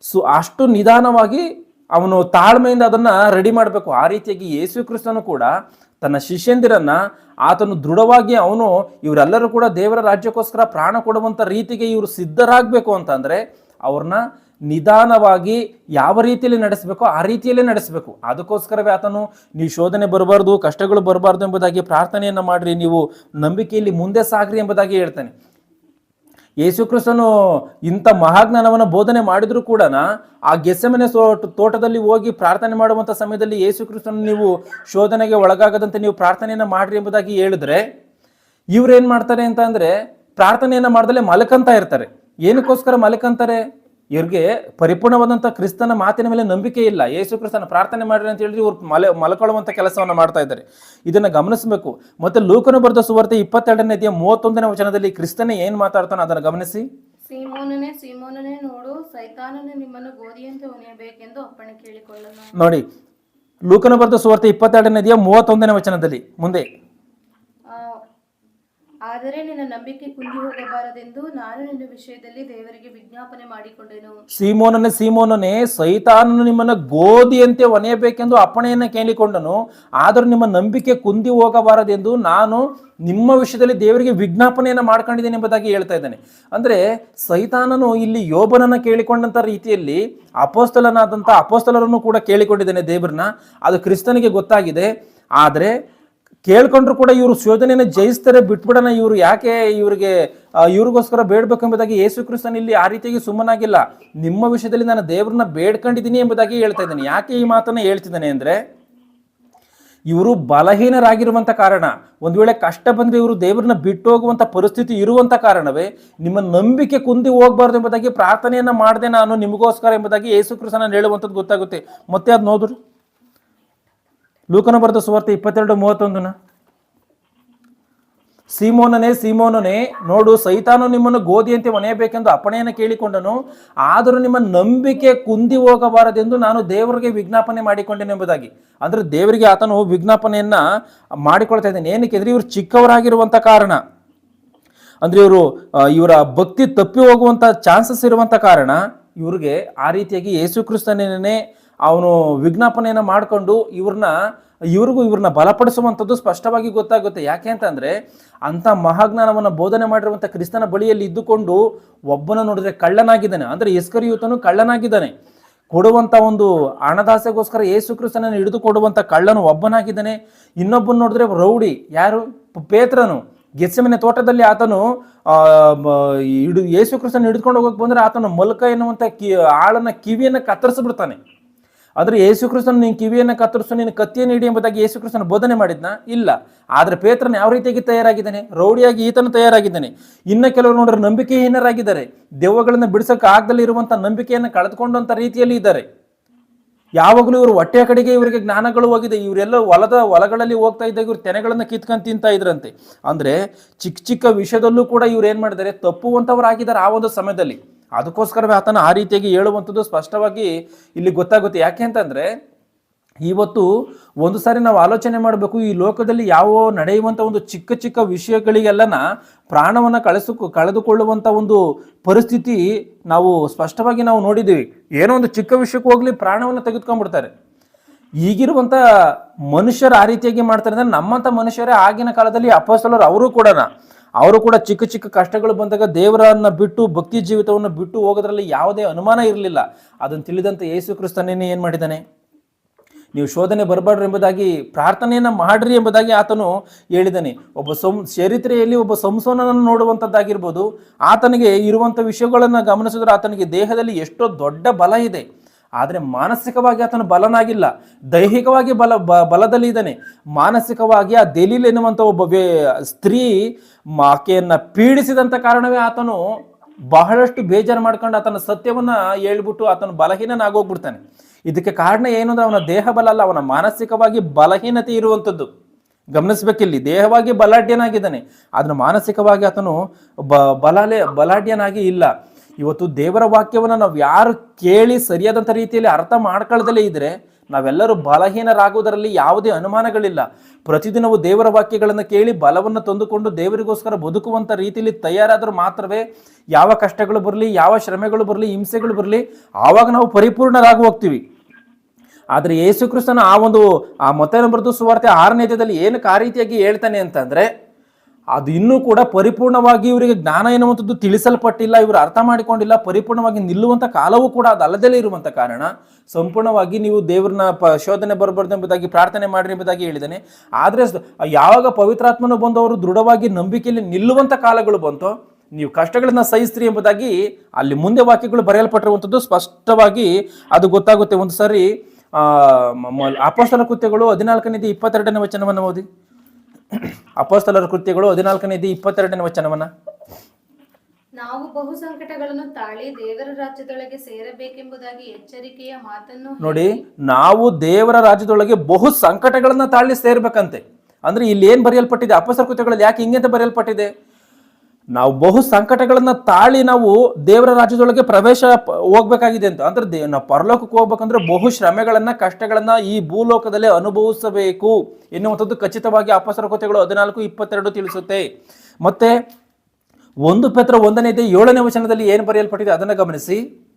ಸೊ, ಅಷ್ಟು ನಿಧಾನವಾಗಿ ಅವನು ತಾಳ್ಮೆಯಿಂದ ಅದನ್ನು ರೆಡಿ ಮಾಡಬೇಕು. ಆ ರೀತಿಯಾಗಿ ಯೇಸು ಕ್ರಿಸ್ತನು ಕೂಡ ತನ್ನ ಶಿಷ್ಯಂದಿರನ್ನ ಆತನು ದೃಢವಾಗಿ ಅವನು ಇವರೆಲ್ಲರೂ ಕೂಡ ದೇವರ ರಾಜ್ಯಕ್ಕೋಸ್ಕರ ಪ್ರಾಣ ಕೊಡುವಂಥ ರೀತಿಗೆ ಇವರು ಸಿದ್ಧರಾಗಬೇಕು ಅಂತಂದರೆ ಅವ್ರನ್ನ ನಿಧಾನವಾಗಿ ಯಾವ ರೀತಿಯಲ್ಲಿ ನಡೆಸಬೇಕು ಆ ರೀತಿಯಲ್ಲೇ ನಡೆಸಬೇಕು. ಅದಕ್ಕೋಸ್ಕರವೇ ಆತನು ನೀವು ಶೋಧನೆ ಬರಬಾರ್ದು, ಕಷ್ಟಗಳು ಬರಬಾರ್ದು ಎಂಬುದಾಗಿ ಪ್ರಾರ್ಥನೆಯನ್ನು ಮಾಡಿರಿ, ನೀವು ನಂಬಿಕೆಯಲ್ಲಿ ಮುಂದೆ ಸಾಗ್ರಿ ಎಂಬುದಾಗಿ ಹೇಳ್ತಾನೆ. ಯೇಸು ಕ್ರಿಸ್ತನು ಇಂಥ ಮಹಾಜ್ಞಾನವನ್ನು ಬೋಧನೆ ಮಾಡಿದರೂ ಕೂಡ ಆ ಗೆಸೆಮನೆ ಸೋಟ ತೋಟದಲ್ಲಿ ಹೋಗಿ ಪ್ರಾರ್ಥನೆ ಮಾಡುವಂಥ ಸಮಯದಲ್ಲಿ ಯೇಸುಕ್ರಿಸ್ತನು ನೀವು ಶೋಧನೆಗೆ ಒಳಗಾಗದಂತೆ ನೀವು ಪ್ರಾರ್ಥನೆಯನ್ನು ಮಾಡ್ರಿ ಎಂಬುದಾಗಿ ಹೇಳಿದ್ರೆ ಇವ್ರು ಮಾಡ್ತಾರೆ ಅಂತ ಅಂದರೆ ಪ್ರಾರ್ಥನೆಯನ್ನ ಮಾಡ್ದಲೆ ಮಲಕಂತ ಇರ್ತಾರೆ. ಏನಕ್ಕೋಸ್ಕರ ಮಲಕಂತಾರೆ? ಇವ್ರಿಗೆ ಪರಿಪೂರ್ಣವಾದಂಥ ಕ್ರಿಸ್ತನ ಮಾತಿನ ಮೇಲೆ ನಂಬಿಕೆ ಇಲ್ಲ. ಯೇಸು ಕ್ರಿಸ್ತನ ಪ್ರಾರ್ಥನೆ ಮಾಡ್ರಿ ಅಂತ ಹೇಳಿದ್ರೆ ಇವ್ರು ಮಲೆ ಮಲ್ಕೊಳ್ಳುವಂಥ ಕೆಲಸವನ್ನ ಮಾಡ್ತಾ ಇದ್ದಾರೆ. ಇದನ್ನ ಗಮನಿಸಬೇಕು. ಮತ್ತೆ ಲೂಕನು ಬರೆದ ಸುವಾರ್ತೆ ಇಪ್ಪತ್ತೆರಡನೇ ಅಧ್ಯಾಯ ಮೂವತ್ತೊಂದನೇ ವಚನದಲ್ಲಿ ಕ್ರಿಸ್ತನೇ ಏನ್ ಮಾತಾಡ್ತಾನೆ ಅದನ್ನು ಗಮನಿಸಿ.
ಸೀಮೋನನೇ ಸೀಮೋನನೇ ನೋಡು ಸೈತಾನನು ನಿಮ್ಮನ್ನು ಗೋಧಿಯಂತೆ ಒನೆಯಬೇಕೆಂದು ಅಪ್ಪಣೆ ಕೇಳಿಕೊಳ್ಳನು
ನೋಡಿ ಲೂಕನ ಬರೆದ ಸುವಾರ್ತೆ ಇಪ್ಪತ್ತೆರಡನೇ ಅಧ್ಯಾಯ ಮೂವತ್ತೊಂದನೇ ವಚನದಲ್ಲಿ ಮುಂದೆ.
ಆದರೆ ನಿನ್ನ ನಂಬಿಕೆ ಕುಂದಿ ಹೋಗಬಾರದೆಂದು ನಾನು ನಿನ್ನ ವಿಷಯದಲ್ಲಿ ದೇವರಿಗೆ ವಿಜ್ಞಾಪನೆ ಮಾಡಿಕೊಂಡೆನು.
ಸೀಮೋನನೇ ಸೀಮೋನನೇ, ಸೈತಾನನು ನಿಮ್ಮನ್ನ ಗೋಧಿಯಂತೆ ಒನೆಯಬೇಕೆಂದು ಅಪ್ಪಣೆಯನ್ನ ಕೇಳಿಕೊಂಡನು. ಆದರೂ ನಿಮ್ಮ ನಂಬಿಕೆ ಕುಂದಿ ಹೋಗಬಾರದೆಂದು ನಾನು ನಿಮ್ಮ ವಿಷಯದಲ್ಲಿ ದೇವರಿಗೆ ವಿಜ್ಞಾಪನೆಯನ್ನ ಮಾಡ್ಕೊಂಡಿದ್ದೇನೆ ಎಂಬುದಾಗಿ ಹೇಳ್ತಾ ಇದ್ದಾನೆ. ಅಂದ್ರೆ ಸೈತಾನನು ಇಲ್ಲಿ ಯೋಬನನ್ನ ಕೇಳಿಕೊಂಡಂತ ರೀತಿಯಲ್ಲಿ ಅಪೋಸ್ತಲನಾದಂಥ ಅಪೋಸ್ತಲರನ್ನು ಕೂಡ ಕೇಳಿಕೊಂಡಿದ್ದಾನೆ ದೇವರನ್ನ. ಅದು ಕ್ರಿಸ್ತನಿಗೆ ಗೊತ್ತಾಗಿದೆ. ಆದರೆ ಕೇಳ್ಕೊಂಡ್ರು ಕೂಡ ಇವರು ಶೋಧನೆಯನ್ನು ಜಯಿಸ್ತಾರೆ, ಬಿಟ್ಬಿಡೋಣ ಇವರು. ಯಾಕೆ ಇವರಿಗೆ ಇವ್ರಿಗೋಸ್ಕರ ಬೇಡ್ಬೇಕೆಂಬುದಾಗಿ ಯೇಸು ಕ್ರಿಸ್ತನ್ ಇಲ್ಲಿ ಆ ರೀತಿಯಾಗಿ ಸುಮ್ಮನಾಗಿಲ್ಲ. ನಿಮ್ಮ ವಿಷಯದಲ್ಲಿ ನಾನು ದೇವ್ರನ್ನ ಬೇಡ್ಕೊಂಡಿದ್ದೀನಿ ಎಂಬುದಾಗಿ ಹೇಳ್ತಾ ಇದ್ದಾನೆ. ಯಾಕೆ ಈ ಮಾತನ್ನ ಹೇಳ್ತಿದ್ದಾನೆ ಅಂದ್ರೆ, ಇವರು ಬಲಹೀನರಾಗಿರುವಂಥ ಕಾರಣ, ಒಂದು ವೇಳೆ ಕಷ್ಟ ಬಂದರೆ ಇವರು ದೇವರನ್ನ ಬಿಟ್ಟು ಹೋಗುವಂಥ ಪರಿಸ್ಥಿತಿ ಇರುವಂಥ ಕಾರಣವೇ, ನಿಮ್ಮ ನಂಬಿಕೆ ಕುಂದಿ ಹೋಗಬಾರ್ದು ಎಂಬುದಾಗಿ ಪ್ರಾರ್ಥನೆಯನ್ನ ಮಾಡದೆ ನಾನು ನಿಮಗೋಸ್ಕರ ಎಂಬುದಾಗಿ ಯೇಸು ಕ್ರಿಸ್ತನ ಹೇಳುವಂಥದ್ದು ಗೊತ್ತಾಗುತ್ತೆ. ಮತ್ತೆ ಅದು ನೋಡ್ರಿ ಲೂಕನ ಬರೆದ ಸುವಾರ್ತೆ ಇಪ್ಪತ್ತೆರಡು ಮೂವತ್ತೊಂದನ ಸೀಮೋನನೇ ಸೀಮೋನನೇ, ನೋಡು, ಸೈತಾನು ನಿಮ್ಮನ್ನು ಗೋಧಿಯಂತೆ ಒಣೆಯಬೇಕೆಂದು ಅಪಣೆಯನ್ನು ಕೇಳಿಕೊಂಡನು. ಆದರೂ ನಿಮ್ಮ ನಂಬಿಕೆ ಕುಂದಿ ಹೋಗಬಾರದೆಂದು ನಾನು ದೇವರಿಗೆ ವಿಜ್ಞಾಪನೆ ಮಾಡಿಕೊಂಡೆನೆಂಬುದಾಗಿ ಅಂದ್ರೆ ದೇವರಿಗೆ ಆತನು ವಿಜ್ಞಾಪನೆಯನ್ನ ಮಾಡಿಕೊಳ್ತಾ ಇದ್ದಾನೆ. ಏನಕ್ಕೆ? ಅಂದ್ರೆ ಇವರು ಚಿಕ್ಕವರಾಗಿರುವಂತ ಕಾರಣ. ಅಂದ್ರೆ ಇವರು ಇವರ ಭಕ್ತಿ ತಪ್ಪಿ ಹೋಗುವಂತ ಚಾನ್ಸಸ್ ಇರುವಂತ ಕಾರಣ. ಇವ್ರಿಗೆ ಆ ರೀತಿಯಾಗಿ ಯೇಸು ಕ್ರಿಸ್ತನೇ ಅವನು ವಿಜ್ಞಾಪನೆಯನ್ನು ಮಾಡಿಕೊಂಡು ಇವ್ರನ್ನ ಇವ್ರಿಗೂ ಇವ್ರನ್ನ ಬಲಪಡಿಸುವಂಥದ್ದು ಸ್ಪಷ್ಟವಾಗಿ ಗೊತ್ತಾಗುತ್ತೆ. ಯಾಕೆ ಅಂತಂದರೆ ಅಂಥ ಮಹಾಜ್ಞಾನವನ್ನು ಬೋಧನೆ ಮಾಡಿರುವಂಥ ಕ್ರಿಸ್ತನ ಬಳಿಯಲ್ಲಿ ಇದ್ದುಕೊಂಡು ಒಬ್ಬನ ನೋಡಿದ್ರೆ ಕಳ್ಳನಾಗಿದ್ದಾನೆ. ಅಂದ್ರೆ ಎಸ್ಕರಿಯೂತನು ಕಳ್ಳನಾಗಿದ್ದಾನೆ. ಕೊಡುವಂಥ ಒಂದು ಹಣದಾಸೆಗೋಸ್ಕರ ಯೇಸು ಕ್ರಿಸ್ತನನ್ನು ಹಿಡಿದು ಕೊಡುವಂಥ ಕಳ್ಳನು ಒಬ್ಬನಾಗಿದ್ದಾನೆ. ಇನ್ನೊಬ್ಬನ ನೋಡಿದ್ರೆ ರೌಡಿ. ಯಾರು? ಪೇತ್ರನು. ಗೆಸ್ಸೆಮನೆ ತೋಟದಲ್ಲಿ ಆತನು ಆ, ಮ- ಹಿಡು ಯೇಸು ಕ್ರಿಸ್ತನ ಹಿಡಿದುಕೊಂಡು ಹೋಗಕ್ಕೆ ಬಂದ್ರೆ ಆತನು ಮಲ್ಕ ಎನ್ನುವಂಥ ಕಿ ಆಳನ್ನ ಕಿವಿಯನ್ನು ಕತ್ತರಿಸ್ಬಿಡ್ತಾನೆ. ಆದ್ರೆ ಯೇಸು ಕ್ರಿಸ್ತನ ನೀನು ಕಿವಿಯನ್ನು ಕತ್ತರಿಸು ನೀನು ಕತ್ತಿಯನ್ನು ನೀಡಿ ಎಂಬುದಾಗಿ ಯೇಸು ಕ್ರಿಸ್ತನ ಬೋಧನೆ ಮಾಡಿದ್ನ? ಇಲ್ಲ. ಆದರೆ ಪೇತ್ರನ ಯಾವ ರೀತಿಯಾಗಿ ತಯಾರಾಗಿದ್ದಾನೆ? ರೌಡಿಯಾಗಿ ಈತನು ತಯಾರಾಗಿದ್ದಾನೆ. ಇನ್ನ ಕೆಲವರು ನೋಡ್ರೆ ನಂಬಿಕೆಹೀನರಾಗಿದ್ದಾರೆ. ದೆವ್ವಗಳನ್ನು ಬಿಡಿಸಕ್ಕೆ ಆಗದಲ್ಲಿ ಇರುವಂಥ ನಂಬಿಕೆಯನ್ನು ಕಳೆದುಕೊಂಡಂತ ರೀತಿಯಲ್ಲಿ ಇದ್ದಾರೆ. ಯಾವಾಗಲೂ ಇವರು ಹೊಟ್ಟೆಯ ಕಡೆಗೆ ಇವರಿಗೆ ಜ್ಞಾನಗಳು ಹೋಗಿದೆ. ಇವರೆಲ್ಲ ಹೊಲದ ಹೊಲಗಳಲ್ಲಿ ಹೋಗ್ತಾ ಇದ್ದಾಗ ಇವ್ರು ತೆನೆಗಳನ್ನು ಕಿತ್ಕೊಂಡು ತಿಂತಾ ಇದ್ರಂತೆ. ಅಂದ್ರೆ ಚಿಕ್ಕ ಚಿಕ್ಕ ವಿಷಯದಲ್ಲೂ ಕೂಡ ಇವ್ರು ಏನು ಮಾಡಿದ್ದಾರೆ? ತಪ್ಪುವಂತವರಾಗಿದ್ದಾರೆ ಆ ಒಂದು ಸಮಯದಲ್ಲಿ. ಅದಕ್ಕೋಸ್ಕರವೇ ಆತನ ಆ ರೀತಿಯಾಗಿ ಹೇಳುವಂಥದ್ದು ಸ್ಪಷ್ಟವಾಗಿ ಇಲ್ಲಿ ಗೊತ್ತಾಗುತ್ತೆ. ಯಾಕೆ ಅಂತಂದ್ರೆ, ಇವತ್ತು ಒಂದು ಸಾರಿ ನಾವು ಆಲೋಚನೆ ಮಾಡಬೇಕು, ಈ ಲೋಕದಲ್ಲಿ ಯಾವ ನಡೆಯುವಂಥ ಒಂದು ಚಿಕ್ಕ ಚಿಕ್ಕ ವಿಷಯಗಳಿಗೆಲ್ಲನ ಪ್ರಾಣವನ್ನು ಕಳಿಸು, ಕಳೆದುಕೊಳ್ಳುವಂಥ ಒಂದು ಪರಿಸ್ಥಿತಿ ನಾವು ಸ್ಪಷ್ಟವಾಗಿ ನಾವು ನೋಡಿದ್ದೀವಿ. ಏನೋ ಒಂದು ಚಿಕ್ಕ ವಿಷಯಕ್ಕೆ ಹೋಗಲಿ ಪ್ರಾಣವನ್ನು ತೆಗೆದುಕೊಂಡ್ಬಿಡ್ತಾರೆ. ಈಗಿರುವಂಥ ಮನುಷ್ಯರು ಆ ರೀತಿಯಾಗಿ ಮಾಡ್ತಾರೆ ಅಂದ್ರೆ ನಮ್ಮಂಥ ಮನುಷ್ಯರೇ ಆಗಿನ ಕಾಲದಲ್ಲಿ ಅಪಸಲರು ಅವರು ಕೂಡ ಅವರು ಕೂಡ ಚಿಕ್ಕ ಚಿಕ್ಕ ಕಷ್ಟಗಳು ಬಂದಾಗ ದೇವರನ್ನ ಬಿಟ್ಟು ಭಕ್ತಿ ಜೀವಿತವನ್ನು ಬಿಟ್ಟು ಹೋಗೋದ್ರಲ್ಲಿ ಯಾವುದೇ ಅನುಮಾನ ಇರಲಿಲ್ಲ. ಅದನ್ನು ತಿಳಿದಂತ ಯೇಸು ಕ್ರಿಸ್ತನೇನೆ ಏನು ಮಾಡಿದ್ದಾನೆ? ನೀವು ಶೋಧನೆ ಬರಬಾರ್ದು ಎಂಬುದಾಗಿ, ಪ್ರಾರ್ಥನೆಯನ್ನ ಮಾಡ್ರಿ ಎಂಬುದಾಗಿ ಆತನು ಹೇಳಿದ್ದಾನೆ. ಒಬ್ಬ ಸಂ ಚರಿತ್ರೆಯಲ್ಲಿ ಒಬ್ಬ ಸಂಸೋನನ್ನು ನೋಡುವಂಥದ್ದಾಗಿರ್ಬೋದು. ಆತನಿಗೆ ಇರುವಂಥ ವಿಷಯಗಳನ್ನು ಗಮನಿಸಿದ್ರೆ ಆತನಿಗೆ ದೇಹದಲ್ಲಿ ಎಷ್ಟೋ ದೊಡ್ಡ ಬಲ ಇದೆ. ಆದರೆ ಮಾನಸಿಕವಾಗಿ ಆತನು ಬಲನಾಗಿಲ್ಲ. ದೈಹಿಕವಾಗಿ ಬಲ ಬಲದಲ್ಲಿ ಇದ್ದಾನೆ. ಮಾನಸಿಕವಾಗಿ ಆ ದಲೀಲ್ ಎನ್ನುವಂಥ ಒಬ್ಬ ಸ್ತ್ರೀ ಆಕೆಯನ್ನ ಪೀಡಿಸಿದಂಥ ಕಾರಣವೇ ಆತನು ಬಹಳಷ್ಟು ಬೇಜಾರು ಮಾಡ್ಕೊಂಡು ಆತನ ಸತ್ಯವನ್ನು ಹೇಳ್ಬಿಟ್ಟು ಆತನು ಬಲಹೀನನಾಗೋಗ್ಬಿಡ್ತಾನೆ. ಇದಕ್ಕೆ ಕಾರಣ ಏನು ಅಂದರೆ ಅವನ ದೇಹ ಬಲ ಅಲ್ಲ, ಅವನ ಮಾನಸಿಕವಾಗಿ ಬಲಹೀನತೆ ಇರುವಂಥದ್ದು ಗಮನಿಸ್ಬೇಕಿಲ್ಲಿ, ದೇಹವಾಗಿ ಬಲಾಢ್ಯನಾಗಿದ್ದಾನೆ. ಆದ್ರೆ ಮಾನಸಿಕವಾಗಿ ಆತನು ಬ, ಬಲಾಲೆ, ಬಲಾಢ್ಯನಾಗಿ ಇಲ್ಲ. ಇವತ್ತು ದೇವರ ವಾಕ್ಯವನ್ನು ನಾವು ಯಾರು ಕೇಳಿ ಸರಿಯಾದಂಥ ರೀತಿಯಲ್ಲಿ ಅರ್ಥ ಮಾಡ್ಕೊಳ್ಳದಲ್ಲೇ ಇದ್ರೆ ನಾವೆಲ್ಲರೂ ಬಲಹೀನರಾಗುವುದರಲ್ಲಿ ಯಾವುದೇ ಅನುಮಾನಗಳಿಲ್ಲ. ಪ್ರತಿದಿನವೂ ದೇವರ ವಾಕ್ಯಗಳನ್ನು ಕೇಳಿ ಬಲವನ್ನು ತಂದುಕೊಂಡು ದೇವರಿಗೋಸ್ಕರ ಬದುಕುವಂಥ ರೀತಿಯಲ್ಲಿ ತಯಾರಾದರೂ ಮಾತ್ರವೇ ಯಾವ ಕಷ್ಟಗಳು ಬರಲಿ, ಯಾವ ಶ್ರಮೆಗಳು ಬರಲಿ, ಹಿಂಸೆಗಳು ಬರಲಿ, ಆವಾಗ ನಾವು ಪರಿಪೂರ್ಣರಾಗಿ ಹೋಗ್ತೀವಿ. ಆದರೆ ಯೇಸು ಕ್ರಿಸ್ತನ ಆ ಒಂದು, ಆ ಮೊತ್ತ ಬರೆದು ಸುವಾರ್ತೆ ಆರನೇ ಅಧ್ಯಾಯದಲ್ಲಿ ಏನಕ್ಕೆ ಆ ರೀತಿಯಾಗಿ ಹೇಳ್ತಾನೆ ಅಂತಂದ್ರೆ ಅದು ಇನ್ನೂ ಕೂಡ ಪರಿಪೂರ್ಣವಾಗಿ ಇವರಿಗೆ ಜ್ಞಾನ ಎನ್ನುವಂಥದ್ದು ತಿಳಿಸಲ್ಪಟ್ಟಿಲ್ಲ, ಇವರು ಅರ್ಥ ಮಾಡಿಕೊಂಡಿಲ್ಲ, ಪರಿಪೂರ್ಣವಾಗಿ ನಿಲ್ಲುವಂಥ ಕಾಲವೂ ಕೂಡ ಅದು ಅಲ್ಲದಲ್ಲೇ ಇರುವಂಥ ಕಾರಣ. ಸಂಪೂರ್ಣವಾಗಿ ನೀವು ದೇವ್ರನ್ನ ಪ ಶೋಧನೆ ಬರಬಾರ್ದು ಎಂಬುದಾಗಿ, ಪ್ರಾರ್ಥನೆ ಮಾಡಿರಿ ಎಂಬುದಾಗಿ ಹೇಳಿದ್ದಾನೆ. ಆದರೆ ಯಾವಾಗ ಪವಿತ್ರಾತ್ಮನು ಅವರು ದೃಢವಾಗಿ ನಂಬಿಕೆಯಲ್ಲಿ ನಿಲ್ಲುವಂಥ ಕಾಲಗಳು ಬಂತೋ, ನೀವು ಕಷ್ಟಗಳನ್ನು ಸಹಿಸ್ರಿ ಎಂಬುದಾಗಿ ಅಲ್ಲಿ ಮುಂದೆ ವಾಕ್ಯಗಳು ಬರೆಯಲ್ಪಟ್ಟಿರುವಂಥದ್ದು ಸ್ಪಷ್ಟವಾಗಿ ಅದು ಗೊತ್ತಾಗುತ್ತೆ. ಒಂದು ಸಾರಿ ಅಪೋಸ್ತಲ ಕೃತ್ಯಗಳು ಹದಿನಾಲ್ಕನೇದು ಇಪ್ಪತ್ತೆರಡನೇ ವಚನವನ್ನು ಓದಿ. ಅಪೋಸ್ತಲರ ಕೃತ್ಯಗಳು ಹದಿನಾಲ್ಕನೇದು ಇಪ್ಪತ್ತೆರಡನೇ ವಚನವನ್ನ.
ನಾವು ಬಹು ಸಂಕಟಗಳನ್ನು ತಾಳಿ ದೇವರ ರಾಜ್ಯದೊಳಗೆ ಸೇರಬೇಕೆಂಬುದಾಗಿ ಎಚ್ಚರಿಕೆಯ ಮಾತನ್ನು
ನೋಡಿ ನಾವು ದೇವರ ರಾಜ್ಯದೊಳಗೆ ಬಹು ಸಂಕಟಗಳನ್ನ ತಾಳಿ ಸೇರ್ಬೇಕಂತೆ. ಅಂದ್ರೆ ಇಲ್ಲಿ ಏನ್ ಬರೆಯಲ್ಪಟ್ಟಿದೆ? ಅಪಸರ ಕೃತ್ಯಗಳಲ್ಲಿ ಯಾಕೆ ಹಿಂಗೆ ಅಂತ ಬರೆಯಲ್ಪಟ್ಟಿದೆ? ನಾವು ಬಹು ಸಂಕಟಗಳನ್ನ ತಾಳಿ ನಾವು ದೇವರ ರಾಜ್ಯದೊಳಗೆ ಪ್ರವೇಶ ಹೋಗ್ಬೇಕಾಗಿದೆ ಅಂತ. ಅಂದ್ರೆ ನಾವು ಪರಲೋಕಕ್ಕೆ ಹೋಗ್ಬೇಕಂದ್ರೆ ಬಹು ಶ್ರಮೆಗಳನ್ನ, ಕಷ್ಟಗಳನ್ನ ಈ ಭೂಲೋಕದಲ್ಲಿ ಅನುಭವಿಸಬೇಕು ಎನ್ನುವಂಥದ್ದು ಖಚಿತವಾಗಿ ಅಪಸರ ಕೃತಿಗಳು ಹದಿನಾಲ್ಕು, ಇಪ್ಪತ್ತೆರಡು ತಿಳಿಸುತ್ತೆ. ಮತ್ತೆ ಒಂದು ಪತ್ರ ಒಂದನೇ ಏಳನೇ ವಚನದಲ್ಲಿ ಏನು ಬರೆಯಲ್ಪಟ್ಟಿದೆ? ಅದನ್ನು ಗಮನಿಸಿ.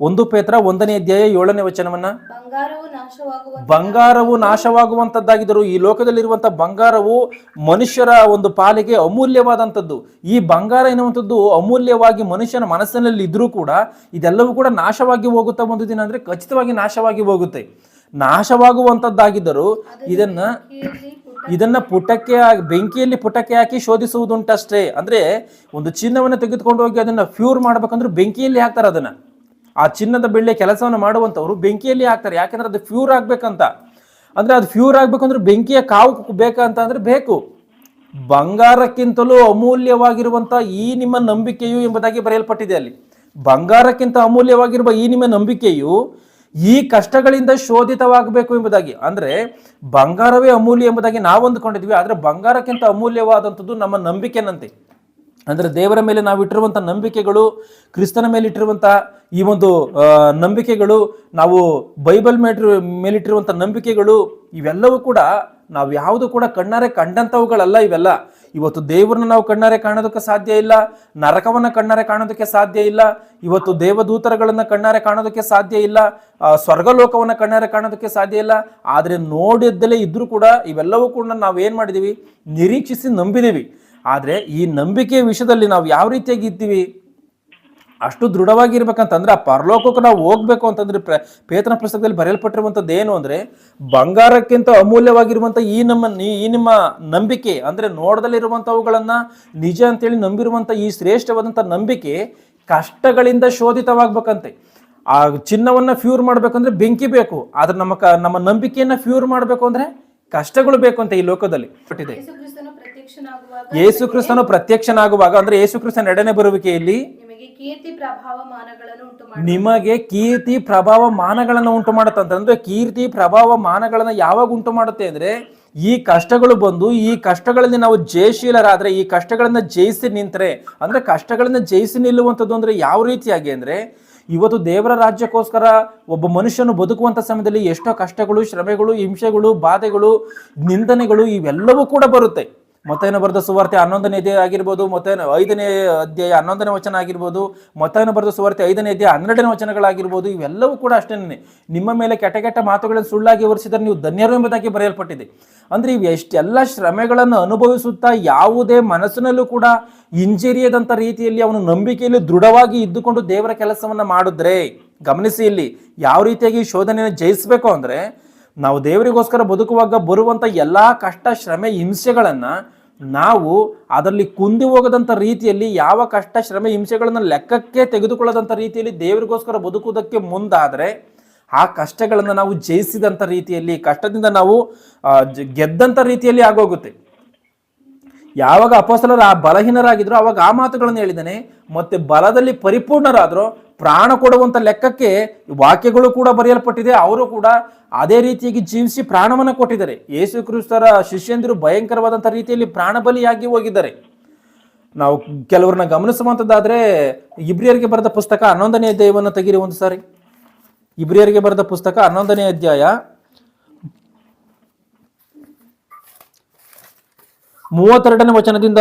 ಒಂದು ಪೇತ್ರ ಒಂದನೇ ಅಧ್ಯಾಯ ಏಳನೇ ವಚನವನ್ನ?
ಬಂಗಾರವು
ನಾಶವಾಗುವಂತದ್ದಾಗಿದ್ದರು ಈ ಲೋಕದಲ್ಲಿರುವಂಥ ಬಂಗಾರವು ಮನುಷ್ಯರ ಒಂದು ಪಾಲಿಗೆ ಅಮೂಲ್ಯವಾದಂಥದ್ದು. ಈ ಬಂಗಾರ ಎನ್ನುವಂಥದ್ದು ಅಮೂಲ್ಯವಾಗಿ ಮನುಷ್ಯನ ಮನಸ್ಸಿನಲ್ಲಿ ಇದ್ರೂ ಕೂಡ ಇದೆಲ್ಲವೂ ಕೂಡ ನಾಶವಾಗಿ ಹೋಗುತ್ತಾ ಒಂದು ದಿನ ಅಂದ್ರೆ ಖಚಿತವಾಗಿ ನಾಶವಾಗಿ ಹೋಗುತ್ತೆ. ನಾಶವಾಗುವಂಥದ್ದಾಗಿದ್ದರೂ ಇದನ್ನ ಇದನ್ನ ಪುಟಕ್ಕೆ ಬೆಂಕಿಯಲ್ಲಿ ಪುಟಕ್ಕೆ ಹಾಕಿ ಶೋಧಿಸುವುದುಂಟಷ್ಟೇ. ಅಂದ್ರೆ ಒಂದು ಚಿನ್ನವನ್ನು ತೆಗೆದುಕೊಂಡು ಹೋಗಿ ಅದನ್ನ ಫ್ಯೂರ್ ಮಾಡ್ಬೇಕಂದ್ರೆ ಬೆಂಕಿಯಲ್ಲಿ ಹಾಕ್ತಾರೆ ಅದನ್ನ. ಆ ಚಿನ್ನದ ಬೆಳ್ಳೆ ಕೆಲಸವನ್ನು ಮಾಡುವಂಥವ್ರು ಬೆಂಕಿಯಲ್ಲಿ ಹಾಕ್ತಾರೆ. ಯಾಕಂದ್ರೆ ಅದು ಫ್ಯೂರ್ ಆಗ್ಬೇಕಂತ. ಅಂದ್ರೆ ಅದು ಫ್ಯೂರ್ ಆಗ್ಬೇಕಂದ್ರೆ ಬೆಂಕಿಯ ಕಾವು ಬೇಕಂತ ಅಂದ್ರೆ ಬೇಕು. ಬಂಗಾರಕ್ಕಿಂತಲೂ ಅಮೂಲ್ಯವಾಗಿರುವಂತ ಈ ನಿಮ್ಮ ನಂಬಿಕೆಯು ಎಂಬುದಾಗಿ ಬರೆಯಲ್ಪಟ್ಟಿದೆ ಅಲ್ಲಿ. ಬಂಗಾರಕ್ಕಿಂತ ಅಮೂಲ್ಯವಾಗಿರುವ ಈ ನಿಮ್ಮ ನಂಬಿಕೆಯು ಈ ಕಷ್ಟಗಳಿಂದ ಶೋಧಿತವಾಗಬೇಕು ಎಂಬುದಾಗಿ. ಅಂದ್ರೆ ಬಂಗಾರವೇ ಅಮೂಲ್ಯ ಎಂಬುದಾಗಿ ನಾವು ಅಂದ್ಕೊಂಡಿದ್ವಿ ಆದ್ರೆ ಬಂಗಾರಕ್ಕಿಂತ ಅಮೂಲ್ಯವಾದಂಥದ್ದು ನಮ್ಮ ನಂಬಿಕೆನಂತೆ. ಅಂದ್ರೆ ದೇವರ ಮೇಲೆ ನಾವು ಇಟ್ಟಿರುವಂಥ ನಂಬಿಕೆಗಳು, ಕ್ರಿಸ್ತನ ಮೇಲೆ ಇಟ್ಟಿರುವಂಥ ಈ ಒಂದು ನಂಬಿಕೆಗಳು, ನಾವು ಬೈಬಲ್ ಮೇಲೆ ಮೇಲಿಟ್ಟಿರುವಂಥ ನಂಬಿಕೆಗಳು, ಇವೆಲ್ಲವೂ ಕೂಡ ನಾವು ಯಾವುದು ಕೂಡ ಕಣ್ಣಾರೆ ಕಂಡಂಥವುಗಳಲ್ಲ ಇವೆಲ್ಲ. ಇವತ್ತು ದೇವರನ್ನ ನಾವು ಕಣ್ಣಾರೆ ಕಾಣೋದಕ್ಕೆ ಸಾಧ್ಯ ಇಲ್ಲ, ನರಕವನ್ನು ಕಣ್ಣಾರೆ ಕಾಣೋದಕ್ಕೆ ಸಾಧ್ಯ ಇಲ್ಲ, ಇವತ್ತು ದೇವದೂತರಗಳನ್ನು ಕಣ್ಣಾರೆ ಕಾಣೋದಕ್ಕೆ ಸಾಧ್ಯ ಇಲ್ಲ ಸ್ವರ್ಗಲೋಕವನ್ನು ಕಣ್ಣಾರೆ ಕಾಣೋದಕ್ಕೆ ಸಾಧ್ಯ ಇಲ್ಲ. ಆದರೆ ನೋಡಿದ್ದಲೇ ಇದ್ರೂ ಕೂಡ ಇವೆಲ್ಲವೂ ಕೂಡ ನಾವು ಏನು ಮಾಡಿದೀವಿ? ನಿರೀಕ್ಷಿಸಿ ನಂಬಿದೀವಿ. ಆದರೆ ಈ ನಂಬಿಕೆ ವಿಷಯದಲ್ಲಿ ನಾವು ಯಾವ ರೀತಿಯಾಗಿ ಇದ್ದೀವಿ? ಅಷ್ಟು ದೃಢವಾಗಿರ್ಬೇಕಂತಂದ್ರೆ ಆ ಪರಲೋಕಕ್ಕೆ ನಾವು ಹೋಗ್ಬೇಕು ಅಂತಂದ್ರೆ ಪ್ರ ಪೇತನ ಪುಸ್ತಕದಲ್ಲಿ ಬರೆಯಲ್ಪಟ್ಟಿರುವಂಥದ್ದು ಏನು ಅಂದ್ರೆ, ಬಂಗಾರಕ್ಕಿಂತ ಅಮೂಲ್ಯವಾಗಿರುವಂಥ ಈ ನಮ್ಮ, ಈ- ನಿಮ್ಮ ನಂಬಿಕೆ, ಅಂದ್ರೆ ನೋಡದಲ್ಲಿರುವಂಥವುಗಳನ್ನು ನಿಜ ಅಂತೇಳಿ ನಂಬಿರುವಂಥ ಈ ಶ್ರೇಷ್ಠವಾದಂಥ ನಂಬಿಕೆ ಕಷ್ಟಗಳಿಂದ ಶೋಧಿತವಾಗ್ಬೇಕಂತೆ. ಆ ಚಿನ್ನವನ್ನ ಫ್ಯೂರ್ ಮಾಡ್ಬೇಕಂದ್ರೆ ಬೆಂಕಿ ಬೇಕು, ಆದ್ರೆ ನಮ್ಮ ನಮ್ಮ ನಂಬಿಕೆಯನ್ನ ಫ್ಯೂರ್ ಮಾಡಬೇಕು ಅಂದ್ರೆ ಕಷ್ಟಗಳು ಬೇಕು ಅಂತ ಈ ಲೋಕದಲ್ಲಿ. ಪಟ್ಟಿದೆ
ಯೇಸು ಕ್ರಿಸ್ತನು ಪ್ರತ್ಯಕ್ಷನಾಗುವಾಗ
ಅಂದ್ರೆ ಯೇಸು ಕ್ರಿಸ್ತನ ಎರಡನೇ ಬರುವಿಕೆಯಲ್ಲಿ
ನಿಮಗೆ ಕೀರ್ತಿ ಪ್ರಭಾವ ಮಾನಗಳನ್ನು ಉಂಟು ಮಾಡಿ
ನಿಮಗೆ ಕೀರ್ತಿ ಪ್ರಭಾವ ಮಾನಗಳನ್ನು ಉಂಟು ಮಾಡುತ್ತಂತ ಅಂದ್ರೆ ಕೀರ್ತಿ ಪ್ರಭಾವ ಮಾನಗಳನ್ನು ಯಾವಾಗ ಉಂಟು ಮಾಡುತ್ತೆ ಅಂದ್ರೆ ಈ ಕಷ್ಟಗಳು ಬಂದು ಈ ಕಷ್ಟಗಳಲ್ಲಿ ನಾವು ಜಯಶೀಲರಾದ್ರೆ ಈ ಕಷ್ಟಗಳನ್ನ ಜಯಿಸಿ ನಿಂತರೆ ಅಂದ್ರೆ ಕಷ್ಟಗಳನ್ನ ಜಯಿಸಿ ನಿಲ್ಲುವಂಥದ್ದು ಅಂದ್ರೆ ಯಾವ ರೀತಿಯಾಗಿ ಅಂದ್ರೆ ಇವತ್ತು ದೇವರ ರಾಜ್ಯಕ್ಕೋಸ್ಕರ ಒಬ್ಬ ಮನುಷ್ಯನು ಬದುಕುವಂಥ ಸಮಯದಲ್ಲಿ ಎಷ್ಟೋ ಕಷ್ಟಗಳು ಶ್ರಮೆಗಳು ಹಿಂಸೆಗಳು ಬಾಧೆಗಳು ನಿಂದನೆಗಳು ಇವೆಲ್ಲವೂ ಕೂಡ ಬರುತ್ತೆ. ಮತ್ತೇನು ಬರೆದ ಸುವಾರ್ತೆ ಹನ್ನೊಂದನೇ ಅಧ್ಯಾಯ ಆಗಿರ್ಬೋದು, ಮತ್ತೇನು ಐದನೇ ಅಧ್ಯಾಯ ಹನ್ನೊಂದನೇ ವಚನ ಆಗಿರ್ಬೋದು, ಮತ್ತೇನು ಬರೆದ ಸುವಾರ್ತೆ ಐದನೇ ಅಧ್ಯಾಯ ಹನ್ನೆರಡನೇ ವಚನಗಳಾಗಿರ್ಬೋದು, ಇವೆಲ್ಲವೂ ಕೂಡ ಅಷ್ಟೇನೆ ನಿಮ್ಮ ಮೇಲೆ ಕೆಟ್ಟ ಕೆಟ್ಟ ಮಾತುಗಳನ್ನು ಸುಳ್ಳಾಗಿ ಹೊರಿಸಿದರೆ ನೀವು ಧನ್ಯರು ಎಂಬುದಾಗಿ ಬರೆಯಲ್ಪಟ್ಟಿದೆ. ಅಂದ್ರೆ ಇವು ಎಷ್ಟೆಲ್ಲ ಶ್ರಮೆಗಳನ್ನು ಅನುಭವಿಸುತ್ತಾ ಯಾವುದೇ ಮನಸ್ಸಿನಲ್ಲೂ ಕೂಡ ಹಿಂಜರಿಯದಂಥ ರೀತಿಯಲ್ಲಿ ಅವನು ನಂಬಿಕೆಯಲ್ಲಿ ದೃಢವಾಗಿ ಇದ್ದುಕೊಂಡು ದೇವರ ಕೆಲಸವನ್ನು ಮಾಡಿದ್ರೆ, ಗಮನಿಸಿ ಇಲ್ಲಿ, ಯಾವ ರೀತಿಯಾಗಿ ಶೋಧನೆಯನ್ನು ಜಯಿಸಬೇಕು ಅಂದ್ರೆ, ನಾವು ದೇವರಿಗೋಸ್ಕರ ಬದುಕುವಾಗ ಬರುವಂಥ ಎಲ್ಲ ಕಷ್ಟ, ಶ್ರಮೆ, ಹಿಂಸೆಗಳನ್ನು ನಾವು ಅದರಲ್ಲಿ ಕುಂದಿ ಹೋಗದಂಥ ರೀತಿಯಲ್ಲಿ ಯಾವ ಕಷ್ಟ ಶ್ರಮ ಹಿಂಸೆಗಳನ್ನು ಲೆಕ್ಕಕ್ಕೆ ತೆಗೆದುಕೊಳ್ಳದಂಥ ರೀತಿಯಲ್ಲಿ ದೇವರಿಗೋಸ್ಕರ ಬದುಕುವುದಕ್ಕೆ ಮುಂದಾದರೆ ಆ ಕಷ್ಟಗಳನ್ನು ನಾವು ಜಯಿಸಿದಂಥ ರೀತಿಯಲ್ಲಿ, ಕಷ್ಟದಿಂದ ನಾವು ಗೆದ್ದಂಥ ರೀತಿಯಲ್ಲಿ ಆಗೋಗುತ್ತೆ. ಯಾವಾಗ ಅಪಸಲರು ಆ ಬಲಹೀನರಾಗಿದ್ರು ಅವಾಗ ಆ ಮಾತುಗಳನ್ನು ಹೇಳಿದ್ದಾನೆ, ಮತ್ತೆ ಬಲದಲ್ಲಿ ಪರಿಪೂರ್ಣರಾದ್ರು ಪ್ರಾಣ ಕೊಡುವಂಥ ಲೆಕ್ಕಕ್ಕೆ ವಾಕ್ಯಗಳು ಕೂಡ ಬರೆಯಲ್ಪಟ್ಟಿದೆ. ಅವರು ಕೂಡ ಅದೇ ರೀತಿಯಾಗಿ ಜೀವಿಸಿ ಪ್ರಾಣವನ್ನು ಕೊಟ್ಟಿದ್ದಾರೆ. ಯೇಸು ಕ್ರಿಸ್ತರ ಶಿಷ್ಯಂದಿರು ಭಯಂಕರವಾದಂಥ ರೀತಿಯಲ್ಲಿ ಪ್ರಾಣಬಲಿಯಾಗಿ ಹೋಗಿದ್ದಾರೆ. ನಾವು ಕೆಲವ್ರನ್ನ ಗಮನಿಸುವಂಥದ್ದಾದರೆ ಇಬ್ರಿಯರಿಗೆ ಬರೆದ ಪುಸ್ತಕ ಹನ್ನೊಂದನೇ ಅಧ್ಯಾಯವನ್ನು ತೆಗಿರಿ ಒಂದು ಸಾರಿ. ಇಬ್ರಿಯರಿಗೆ ಬರೆದ ಪುಸ್ತಕ ಹನ್ನೊಂದನೇ ಅಧ್ಯಾಯ ಮೂವತ್ತೆರಡನೇ ವಚನದಿಂದ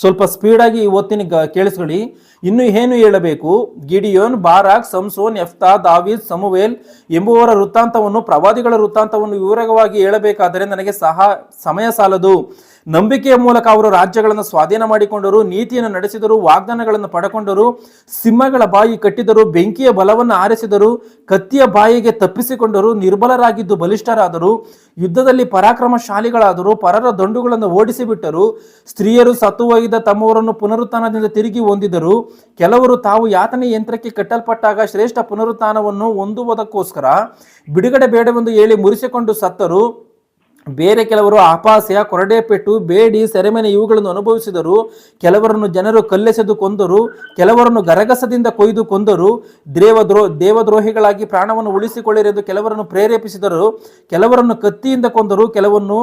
ಸ್ವಲ್ಪ ಸ್ಪೀಡಾಗಿ ಗ- ಕೇಳಿಸ್ಕೊಳ್ಳಿ. ಇನ್ನು ಏನು ಹೇಳಬೇಕು? ಗಿಡಿಯೋನ್, ಬಾರಾಕ್, ಸಂಸೋನ್, ಎಫ್ತಾ, ದಾವಿದ್, ಸಮುವೇಲ್ ಎಂಬುವರ ವೃತ್ತಾಂತವನ್ನು, ಪ್ರವಾದಿಗಳ ವೃತ್ತಾಂತವನ್ನು ವಿವರವಾಗಿ ಹೇಳಬೇಕಾದರೆ ನನಗೆ ಸಹ ಸಮಯ ಸಾಲದು. ನಂಬಿಕೆಯ ಮೂಲಕ ಅವರು ರಾಜ್ಯಗಳನ್ನು ಸ್ವಾಧೀನ ಮಾಡಿಕೊಂಡರು, ನೀತಿಯನ್ನು ನಡೆಸಿದರು, ವಾಗ್ದಾನಗಳನ್ನು ಪಡೆಕೊಂಡರು, ಸಿಂಹಗಳ ಬಾಯಿ ಕಟ್ಟಿದರು, ಬೆಂಕಿಯ ಬಲವನ್ನು ಆರಿಸಿದರು, ಕತ್ತಿಯ ಬಾಯಿಗೆ ತಪ್ಪಿಸಿಕೊಂಡರು, ನಿರ್ಬಲರಾಗಿದ್ದು ಬಲಿಷ್ಠರಾದರು, ಯುದ್ಧದಲ್ಲಿ ಪರಾಕ್ರಮಶಾಲಿಗಳಾದರು, ಪರರ ದಂಡುಗಳನ್ನು ಓಡಿಸಿಬಿಟ್ಟರು, ಸ್ತ್ರೀಯರು ಸತ್ತು ಹೋಗಿದ್ದ ತಮ್ಮವರನ್ನು ಪುನರುತ್ಥಾನದಿಂದ ತಿರುಗಿ ಹೊಂದಿದರು. ಕೆಲವರು ತಾವು ಯಾತನೆ ಯಂತ್ರಕ್ಕೆ ಕಟ್ಟಲ್ಪಟ್ಟಾಗ ಶ್ರೇಷ್ಠ ಪುನರುತ್ಥಾನವನ್ನು ಹೊಂದುವುದಕ್ಕೋಸ್ಕರ ಬಿಡುಗಡೆ ಬೇಡವೆಂದು ಹೇಳಿ ಮುರಿಸಿಕೊಂಡು ಸತ್ತರು. ಬೇರೆ ಕೆಲವರು ಆಪಾಸೆಯ ಕೊರಡೆ ಪೆಟ್ಟು ಬೇಡಿ ಸೆರೆಮನೆ ಇವುಗಳನ್ನು ಅನುಭವಿಸಿದರು. ಕೆಲವರನ್ನು ಜನರು ಕಲ್ಲೆಸೆದು ಕೊಂದರು. ಕೆಲವರನ್ನು ಗರಗಸದಿಂದ ಕೊಯ್ದು ಕೊಂದರು. ದೇವದ್ರೋ, ದೇವದ್ರೋಹಿಗಳಾಗಿ ಪ್ರಾಣವನ್ನು ಉಳಿಸಿಕೊಳ್ಳಿರೆಂದು ಕೆಲವರನ್ನು ಪ್ರೇರೇಪಿಸಿದರು. ಕೆಲವರನ್ನು ಕತ್ತಿಯಿಂದ ಕೊಂದರು. ಕೆಲವನ್ನು,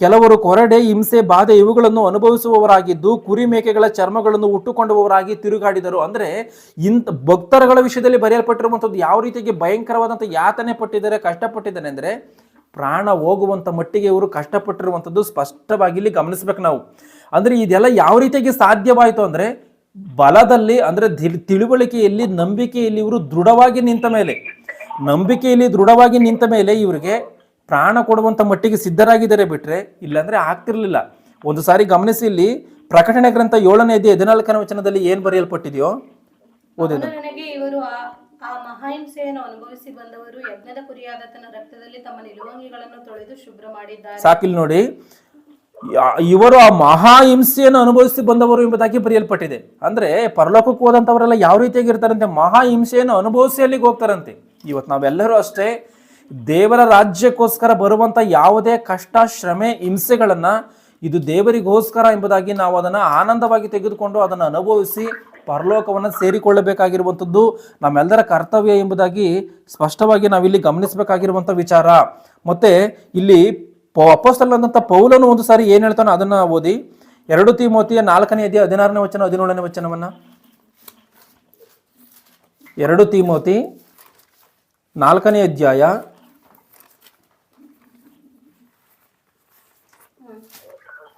ಕೆಲವರು ಕೊರಡೆ, ಹಿಂಸೆ, ಬಾಧೆ ಇವುಗಳನ್ನು ಅನುಭವಿಸುವವರಾಗಿದ್ದು ಕುರಿ ಮೇಕೆಗಳ ಚರ್ಮಗಳನ್ನು ಉಟ್ಟುಕೊಂಡವರಾಗಿ ತಿರುಗಾಡಿದರು. ಅಂದರೆ ಇಂಥ ಭಕ್ತರುಗಳ ವಿಷಯದಲ್ಲಿ ಬರೆಯಲ್ಪಟ್ಟಿರುವಂಥದ್ದು ಯಾವ ರೀತಿಯಾಗಿ ಭಯಂಕರವಾದಂಥ ಯಾತನೆ ಪಟ್ಟಿದ್ದಾರೆ ಕಷ್ಟಪಟ್ಟಿದ್ದಾರೆ ಅಂದ್ರೆ ಪ್ರಾಣ ಹೋಗುವಂಥ ಮಟ್ಟಿಗೆ ಇವರು ಕಷ್ಟಪಟ್ಟಿರುವಂಥದ್ದು ಸ್ಪಷ್ಟವಾಗಿ ಇಲ್ಲಿ ಗಮನಿಸ್ಬೇಕು ನಾವು. ಅಂದರೆ ಇದೆಲ್ಲ ಯಾವ ರೀತಿಯಾಗಿ ಸಾಧ್ಯವಾಯಿತು ಅಂದರೆ ಬಲದಲ್ಲಿ ಅಂದರೆ ತಿಳುವಳಿಕೆಯಲ್ಲಿ, ನಂಬಿಕೆಯಲ್ಲಿ ಇವರು ದೃಢವಾಗಿ ನಿಂತ ಮೇಲೆ, ನಂಬಿಕೆಯಲ್ಲಿ ದೃಢವಾಗಿ ನಿಂತ ಮೇಲೆ ಇವರಿಗೆ ಪ್ರಾಣ ಕೊಡುವಂಥ ಮಟ್ಟಿಗೆ ಸಿದ್ಧರಾಗಿದ್ದಾರೆ ಬಿಟ್ಟರೆ ಇಲ್ಲಾಂದರೆ ಆಗ್ತಿರಲಿಲ್ಲ. ಒಂದು ಸಾರಿ ಗಮನಿಸಿ ಇಲ್ಲಿ ಪ್ರಕಟಣೆ ಗ್ರಂಥ ಏಳನೇ ಹದಿನಾಲ್ಕನೇ ವಚನದಲ್ಲಿ ಏನು ಬರೆಯಲ್ಪಟ್ಟಿದೆಯೋ? ಓದಿದ
ಆ ಮಹಾಹಿಂಸೆಯನ್ನು ಅನುಭವಿಸಿ ಬಂದವರು ಯಜ್ಞದ ಕುರಿಯಾದತನ ರಕ್ತದಲ್ಲಿ ತಮ್ಮ ನಿಲುವಂಗಿಗಳನ್ನು ತೊಳೆದು ಶುಭ್ರ ಮಾಡಿದ್ದಾರೆ.
ಸಾಕಿಲ್ ನೋಡಿ ಇವರು ಆ ಮಹಾ ಹಿಂಸೆಯನ್ನು ಅನುಭವಿಸಿ ಬಂದವರು ಎಂಬುದಾಗಿ ಬರೆಯಲ್ಪಟ್ಟಿದೆ. ಅಂದ್ರೆ ಪರಲೋಕಕ್ಕೆ ಹೋದಂಥವರೆಲ್ಲ ಯಾವ ರೀತಿಯಾಗಿ ಇರ್ತಾರಂತೆ ಮಹಾ ಹಿಂಸೆಯನ್ನು ಅನುಭವಿಸಿ ಅಲ್ಲಿಗೆ ಹೋಗ್ತಾರಂತೆ. ಇವತ್ತು ನಾವೆಲ್ಲರೂ ಅಷ್ಟೇ ದೇವರ ರಾಜ್ಯಕ್ಕೋಸ್ಕರ ಬರುವಂತ ಯಾವುದೇ ಕಷ್ಟ, ಶ್ರಮೆ, ಹಿಂಸೆಗಳನ್ನ ಇದು ದೇವರಿಗೋಸ್ಕರ ಎಂಬುದಾಗಿ ನಾವು ಅದನ್ನ ಆನಂದವಾಗಿ ತೆಗೆದುಕೊಂಡು ಅದನ್ನು ಅನುಭವಿಸಿ ಪರಲೋಕವನ್ನು ಸೇರಿಕೊಳ್ಳಬೇಕಾಗಿರುವಂಥದ್ದು ನಮ್ಮೆಲ್ಲರ ಕರ್ತವ್ಯ ಎಂಬುದಾಗಿ ಸ್ಪಷ್ಟವಾಗಿ ನಾವಿಲ್ಲಿ ಗಮನಿಸಬೇಕಾಗಿರುವಂಥ ವಿಚಾರ. ಮತ್ತೆ ಇಲ್ಲಿ ಅಪ್ಪಸ್ತಲಾದಂಥ ಪೌಲನು ಒಂದು ಸಾರಿ ಏನು ಹೇಳ್ತಾನೋ ಅದನ್ನು ಓದಿ. ಎರಡು ತಿಮೋತಿಯ ನಾಲ್ಕನೇ ಅಧ್ಯಾಯ ಹದಿನಾರನೇ ವಚನ, ಹದಿನೇಳನೇ ವಚನವನ್ನು. ಎರಡು ತಿಮೋತಿ ನಾಲ್ಕನೇ ಅಧ್ಯಾಯ.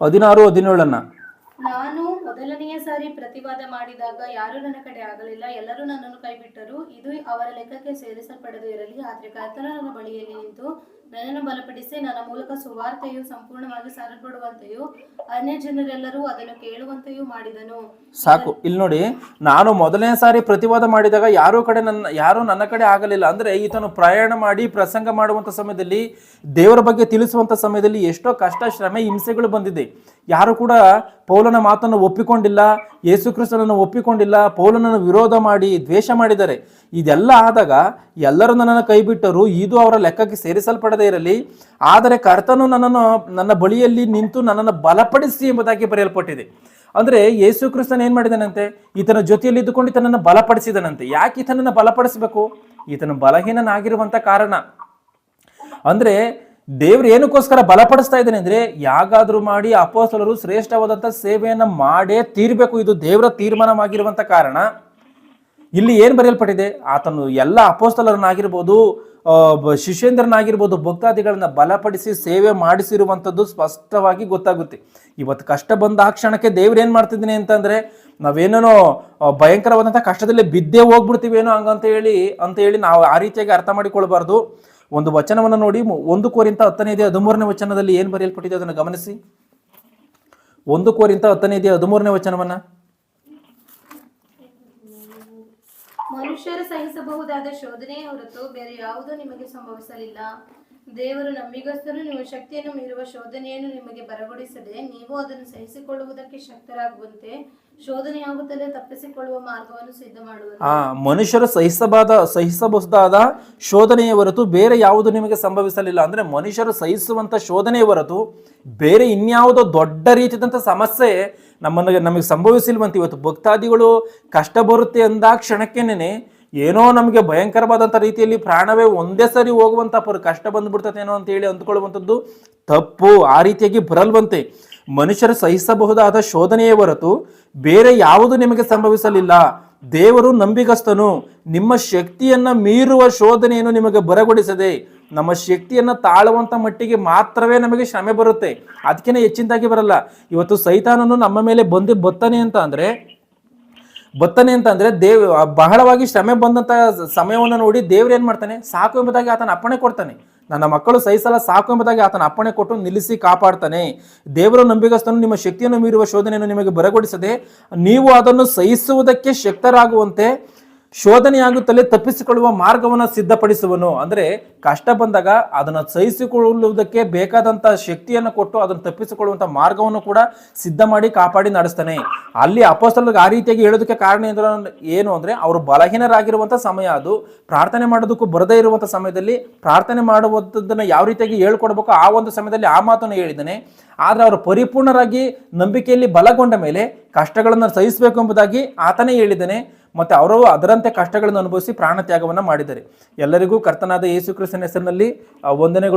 ಹದಿನಾರು, ಹದಿನೇಳನ್ನ.
ನಾನು ಮೊದಲನೆಯ ಸಾರಿ ಪ್ರತಿವಾದ ಮಾಡಿದಾಗ ಯಾರೂ ನನ್ನ ಕಡೆ ಆಗಲಿಲ್ಲ. ಎಲ್ಲರೂ ನನ್ನನ್ನು ಕೈಬಿಟ್ಟರು. ಇದು ಅವರ ಲೆಕ್ಕಕ್ಕೆ ಸೇರಿಸಲ್ಪಡದೇ ಇರಲಿ. ಆದರೆ ಕರ್ತನ ನನ್ನ ಬಳಿಯಲ್ಲಿ ನಿಂತು ನನ್ನನ್ನು ಬಲಪಡಿಸಿ ನನ್ನ ಮೂಲಕ ಸುವಾರ್ತೆಯು ಸಂಪೂರ್ಣವಾಗಿ ಸಾರಲ್ಪಡುವಂತೆಯೂ ಅನ್ಯ ಜನರೆಲ್ಲರೂ ಅದನ್ನು ಕೇಳುವಂತೆಯೂ ಮಾಡಿದನು.
ಸಾಕು, ಇಲ್ಲಿ ನೋಡಿ, ನಾನು ಮೊದಲನೇ ಸಾರಿ ಪ್ರತಿವಾದ ಮಾಡಿದಾಗ ಯಾರು ಕಡೆ ನನ್ನ, ಯಾರು ನನ್ನ ಕಡೆ ಆಗಲಿಲ್ಲ. ಅಂದ್ರೆ ಈತನು ಪ್ರಯಾಣ ಮಾಡಿ ಪ್ರಸಂಗ ಮಾಡುವಂತ ಸಮಯದಲ್ಲಿ, ದೇವರ ಬಗ್ಗೆ ತಿಳಿಸುವಂತ ಸಮಯದಲ್ಲಿ ಎಷ್ಟೋ ಕಷ್ಟ, ಶ್ರಮೆ, ಹಿಂಸೆಗಳು ಬಂದಿದೆ. ಯಾರು ಕೂಡ ಪೌಲನ ಮಾತನ್ನು ಒಪ್ಪಿಕೊಂಡಿಲ್ಲ ಯೇಸುಕ್ರಿಸ್ತನನ್ನು ಒಪ್ಪಿಕೊಂಡಿಲ್ಲ, ಪೌಲನನ್ನು ವಿರೋಧ ಮಾಡಿ, ದ್ವೇಷ ಮಾಡಿದ್ದಾರೆ ಇದೆಲ್ಲ ಆದಾಗ ಎಲ್ಲರೂ ನನ್ನನ್ನು ಕೈಬಿಟ್ಟರು ಇದು ಅವರ ಲೆಕ್ಕಕ್ಕೆ ಸೇರಿಸಲ್ಪಡದೇ ಇರಲಿ, ಆದರೆ ಕರ್ತನು ನನ್ನನ್ನು, ನನ್ನ ಬಳಿಯಲ್ಲಿ ನಿಂತು ನನ್ನನ್ನು ಬಲಪಡಿಸಿ ಎಂಬುದಾಗಿ ಬರೆಯಲ್ಪಟ್ಟಿದೆ. ಅಂದ್ರೆ ಯೇಸು ಕ್ರಿಸ್ತನ್ ಏನ್ ಮಾಡಿದನಂತೆ? ಈತನ ಜೊತೆಯಲ್ಲಿ ಇದ್ದುಕೊಂಡು ಈತನನ್ನು ಬಲಪಡಿಸಿದನಂತೆ. ಯಾಕೆ ಈತನನ್ನು ಬಲಪಡಿಸಬೇಕು? ಈತನ ಬಲಹೀನನಾಗಿರುವಂಥ ಕಾರಣ. ಅಂದ್ರೆ ದೇವ್ರು ಏನಕ್ಕೋಸ್ಕರ ಬಲಪಡಿಸ್ತಾ ಇದ್ದಾನೆ ಅಂದ್ರೆ, ಯಾಗಾದರೂ ಮಾಡಿ ಅಪೋಸಲರು ಶ್ರೇಷ್ಠವಾದಂಥ ಸೇವೆಯನ್ನ ಮಾಡೇ ತೀರ್ಬೇಕು. ಇದು ದೇವರ ತೀರ್ಮಾನವಾಗಿರುವಂತ ಕಾರಣ. ಇಲ್ಲಿ ಏನು ಬರೆಯಲ್ಪಟ್ಟಿದೆ? ಆತನು ಎಲ್ಲ ಅಪೋಸ್ತಲರನ್ನಾಗಿರ್ಬೋದು ಶಿಷ್ಯೇಂದ್ರನಾಗಿರ್ಬೋದು ಭಕ್ತಾದಿಗಳನ್ನ ಬಲಪಡಿಸಿ ಸೇವೆ ಮಾಡಿಸಿರುವಂಥದ್ದು ಸ್ಪಷ್ಟವಾಗಿ ಗೊತ್ತಾಗುತ್ತೆ. ಇವತ್ತು ಕಷ್ಟ ಬಂದ ಆ ಕ್ಷಣಕ್ಕೆ ದೇವ್ರು ಏನು ಮಾಡ್ತಿದ್ದೀನಿ ಅಂತಂದ್ರೆ, ನಾವೇನೇನೋ ಭಯಂಕರವಾದಂಥ ಕಷ್ಟದಲ್ಲಿ ಬಿದ್ದೇ ಹೋಗ್ಬಿಡ್ತೀವೇನೋ ಹಂಗಂತ ಹೇಳಿ, ಅಂತ ಹೇಳಿ ನಾವು ಆ ರೀತಿಯಾಗಿ ಅರ್ಥ ಮಾಡಿಕೊಳ್ಬಾರ್ದು. ಒಂದು ವಚನವನ್ನು ನೋಡಿ ಒಂದು ಕೋರಿಂತ ಹತ್ತನೇ ಇದೆ ಹದಿಮೂರನೇ ವಚನದಲ್ಲಿ ಏನು ಬರೆಯಲ್ಪಟ್ಟಿದೆ ಅದನ್ನು ಗಮನಿಸಿ. ಒಂದು ಕೋರಿಂತ ಹತ್ತನೇ ಇದೆ ಹದಿಮೂರನೇ ವಚನವನ್ನ.
ಮನುಷ್ಯರು ಸಹಿಸಬಹುದಾದ ಶೋಧನೆಯ ಹೊರತು ಬೇರೆ ಯಾವುದೂ ನಿಮಗೆ ಸಂಭವಿಸಲಿಲ್ಲ. ದೇವರು ನಂಬಿಗಸ್ತರು ನಿಮ್ಮ ಶಕ್ತಿಯನ್ನು ಮೀರುವ ಶೋಧನೆಯನ್ನು ನಿಮಗೆ ಬರಗೊಡಿಸದೆ ನೀವು ಅದನ್ನು ಸಹಿಸಿಕೊಳ್ಳುವುದಕ್ಕೆ ಶಕ್ತರಾಗುವಂತೆ
ಆ, ಮನುಷ್ಯರು ಸಹಿಸಬಾದ, ಸಹಿಸಬಹುದಾದ ಶೋಧನೆಯ ಹೊರತು ಬೇರೆ ಯಾವುದು ನಿಮಗೆ ಸಂಭವಿಸಲಿಲ್ಲ. ಅಂದ್ರೆ ಮನುಷ್ಯರು ಸಹಿಸುವಂತ ಶೋಧನೆಯ ಹೊರತು ಬೇರೆ ಇನ್ಯಾವುದೋ ದೊಡ್ಡ ರೀತಿಯಾದಂಥ ಸಮಸ್ಯೆ ನಮ್ಮನ್ನ, ನಮಗೆ ಸಂಭವಿಸಿಲ್ವಂತ. ಇವತ್ತು ಭಕ್ತಾದಿಗಳು ಕಷ್ಟ ಬರುತ್ತೆ ಅಂದ ಕ್ಷಣಕ್ಕೇನೆ ಏನೋ ನಮಗೆ ಭಯಂಕರವಾದಂಥ ರೀತಿಯಲ್ಲಿ ಪ್ರಾಣವೇ ಒಂದೇ ಸರಿ ಹೋಗುವಂಥ ಪರ ಕಷ್ಟ ಬಂದ್ಬಿಡ್ತತೇನೋ ಅಂತ ಹೇಳಿ ಅಂದ್ಕೊಳ್ಳುವಂಥದ್ದು ತಪ್ಪು. ಆ ರೀತಿಯಾಗಿ ಬರಲ್ವಂತೆ. ಮನುಷ್ಯರು ಸಹಿಸಬಹುದಾದ ಶೋಧನೆಯೇ ಹೊರತು ಬೇರೆ ಯಾವುದು ನಿಮಗೆ ಸಂಭವಿಸಲಿಲ್ಲ. ದೇವರು ನಂಬಿಗಸ್ತನು. ನಿಮ್ಮ ಶಕ್ತಿಯನ್ನ ಮೀರುವ ಶೋಧನೆಯನ್ನು ನಿಮಗೆ ಬರಗೊಡಿಸದೆ, ನಮ್ಮ ಶಕ್ತಿಯನ್ನ ತಾಳುವಂತ ಮಟ್ಟಿಗೆ ಮಾತ್ರವೇ ನಮಗೆ ಶ್ರಮೆ ಬರುತ್ತೆ. ಅದಕ್ಕಿಂತ ಹೆಚ್ಚಿನದಾಗಿ ಬರಲ್ಲ. ಇವತ್ತು ಸೈತಾನನು ನಮ್ಮ ಮೇಲೆ ಬಂದು ಬತ್ತಾನೆ ಅಂತ ಅಂದ್ರೆ, ಬತ್ತಾನೆ ಅಂತ ಅಂದ್ರೆ ದೇವ್, ಬಹಳವಾಗಿ ಶ್ರಮೆ ಬಂದಂತ ಸಮಯವನ್ನು ನೋಡಿ ದೇವ್ರು ಏನ್ ಮಾಡ್ತಾನೆ? ಸಾಕು ಎಂಬುದಾಗಿ ಆತನ ಅಪ್ಪಣೆ ಕೊಡ್ತಾನೆ. ನನ್ನ ಮಕ್ಕಳು ಸಹಿಸಲ ಸಾಕು ಎಂಬುದಾಗಿ ಆತನ ಅಪ್ಪಣೆ ಕೊಟ್ಟು ನಿಲ್ಲಿಸಿ ಕಾಪಾಡ್ತಾನೆ. ದೇವರ ನಂಬಿಗಸ್ತನು ನಿಮ್ಮ ಶಕ್ತಿಯನ್ನು ಮೀರುವ ಶೋಧನೆಯನ್ನು ನಿಮಗೆ ಬರಗೊಡಿಸದೆ, ನೀವು ಅದನ್ನು ಸಹಿಸುವುದಕ್ಕೆ ಶಕ್ತರಾಗುವಂತೆ ಶೋಧನೆಯಾಗುತ್ತಲೇ ತಪ್ಪಿಸಿಕೊಳ್ಳುವ ಮಾರ್ಗವನ್ನು ಸಿದ್ಧಪಡಿಸುವನು. ಅಂದರೆ ಕಷ್ಟ ಬಂದಾಗ ಅದನ್ನು ಸಹಿಸಿಕೊಳ್ಳುವುದಕ್ಕೆ ಬೇಕಾದಂಥ ಶಕ್ತಿಯನ್ನು ಕೊಟ್ಟು ಅದನ್ನು ತಪ್ಪಿಸಿಕೊಳ್ಳುವಂಥ ಮಾರ್ಗವನ್ನು ಕೂಡ ಸಿದ್ಧ ಮಾಡಿ ಕಾಪಾಡಿ ನಡೆಸ್ತಾನೆ. ಅಲ್ಲಿ ಅಪೋಸ್ತಲಿಗೆ ಆ ರೀತಿಯಾಗಿ ಹೇಳೋದಕ್ಕೆ ಕಾರಣ ಏನು ಏನು ಅಂದ್ರೆ ಅವರು ಬಲಹೀನರಾಗಿರುವಂಥ ಸಮಯ ಅದು. ಪ್ರಾರ್ಥನೆ ಮಾಡೋದಕ್ಕೂ ಬರದೇ ಇರುವಂಥ ಸಮಯದಲ್ಲಿ ಪ್ರಾರ್ಥನೆ ಮಾಡುವಂಥದ್ದನ್ನು ಯಾವ ರೀತಿಯಾಗಿ ಹೇಳ್ಕೊಡ್ಬೇಕು ಆ ಒಂದು ಸಮಯದಲ್ಲಿ ಆ ಮಾತನ್ನು ಹೇಳಿದ್ದಾನೆ. ಆದರೆ ಅವರು ಪರಿಪೂರ್ಣರಾಗಿ ನಂಬಿಕೆಯಲ್ಲಿ ಬಲಗೊಂಡ ಮೇಲೆ ಕಷ್ಟಗಳನ್ನು ಸಹಿಸಬೇಕು ಎಂಬುದಾಗಿ ಆತನೇ ಹೇಳಿದ್ದಾನೆ. ಮತ್ತು ಅವರು ಅದರಂತೆ ಕಷ್ಟಗಳನ್ನು ಅನುಭವಿಸಿ ಪ್ರಾಣ ತ್ಯಾಗವನ್ನು ಮಾಡಿದ್ದಾರೆ. ಎಲ್ಲರಿಗೂ ಕರ್ತನಾದ ಯೇಸು ಕ್ರಿಸ್ತನ ಹೆಸರಿನಲ್ಲಿ ವಂದನೆಗಳು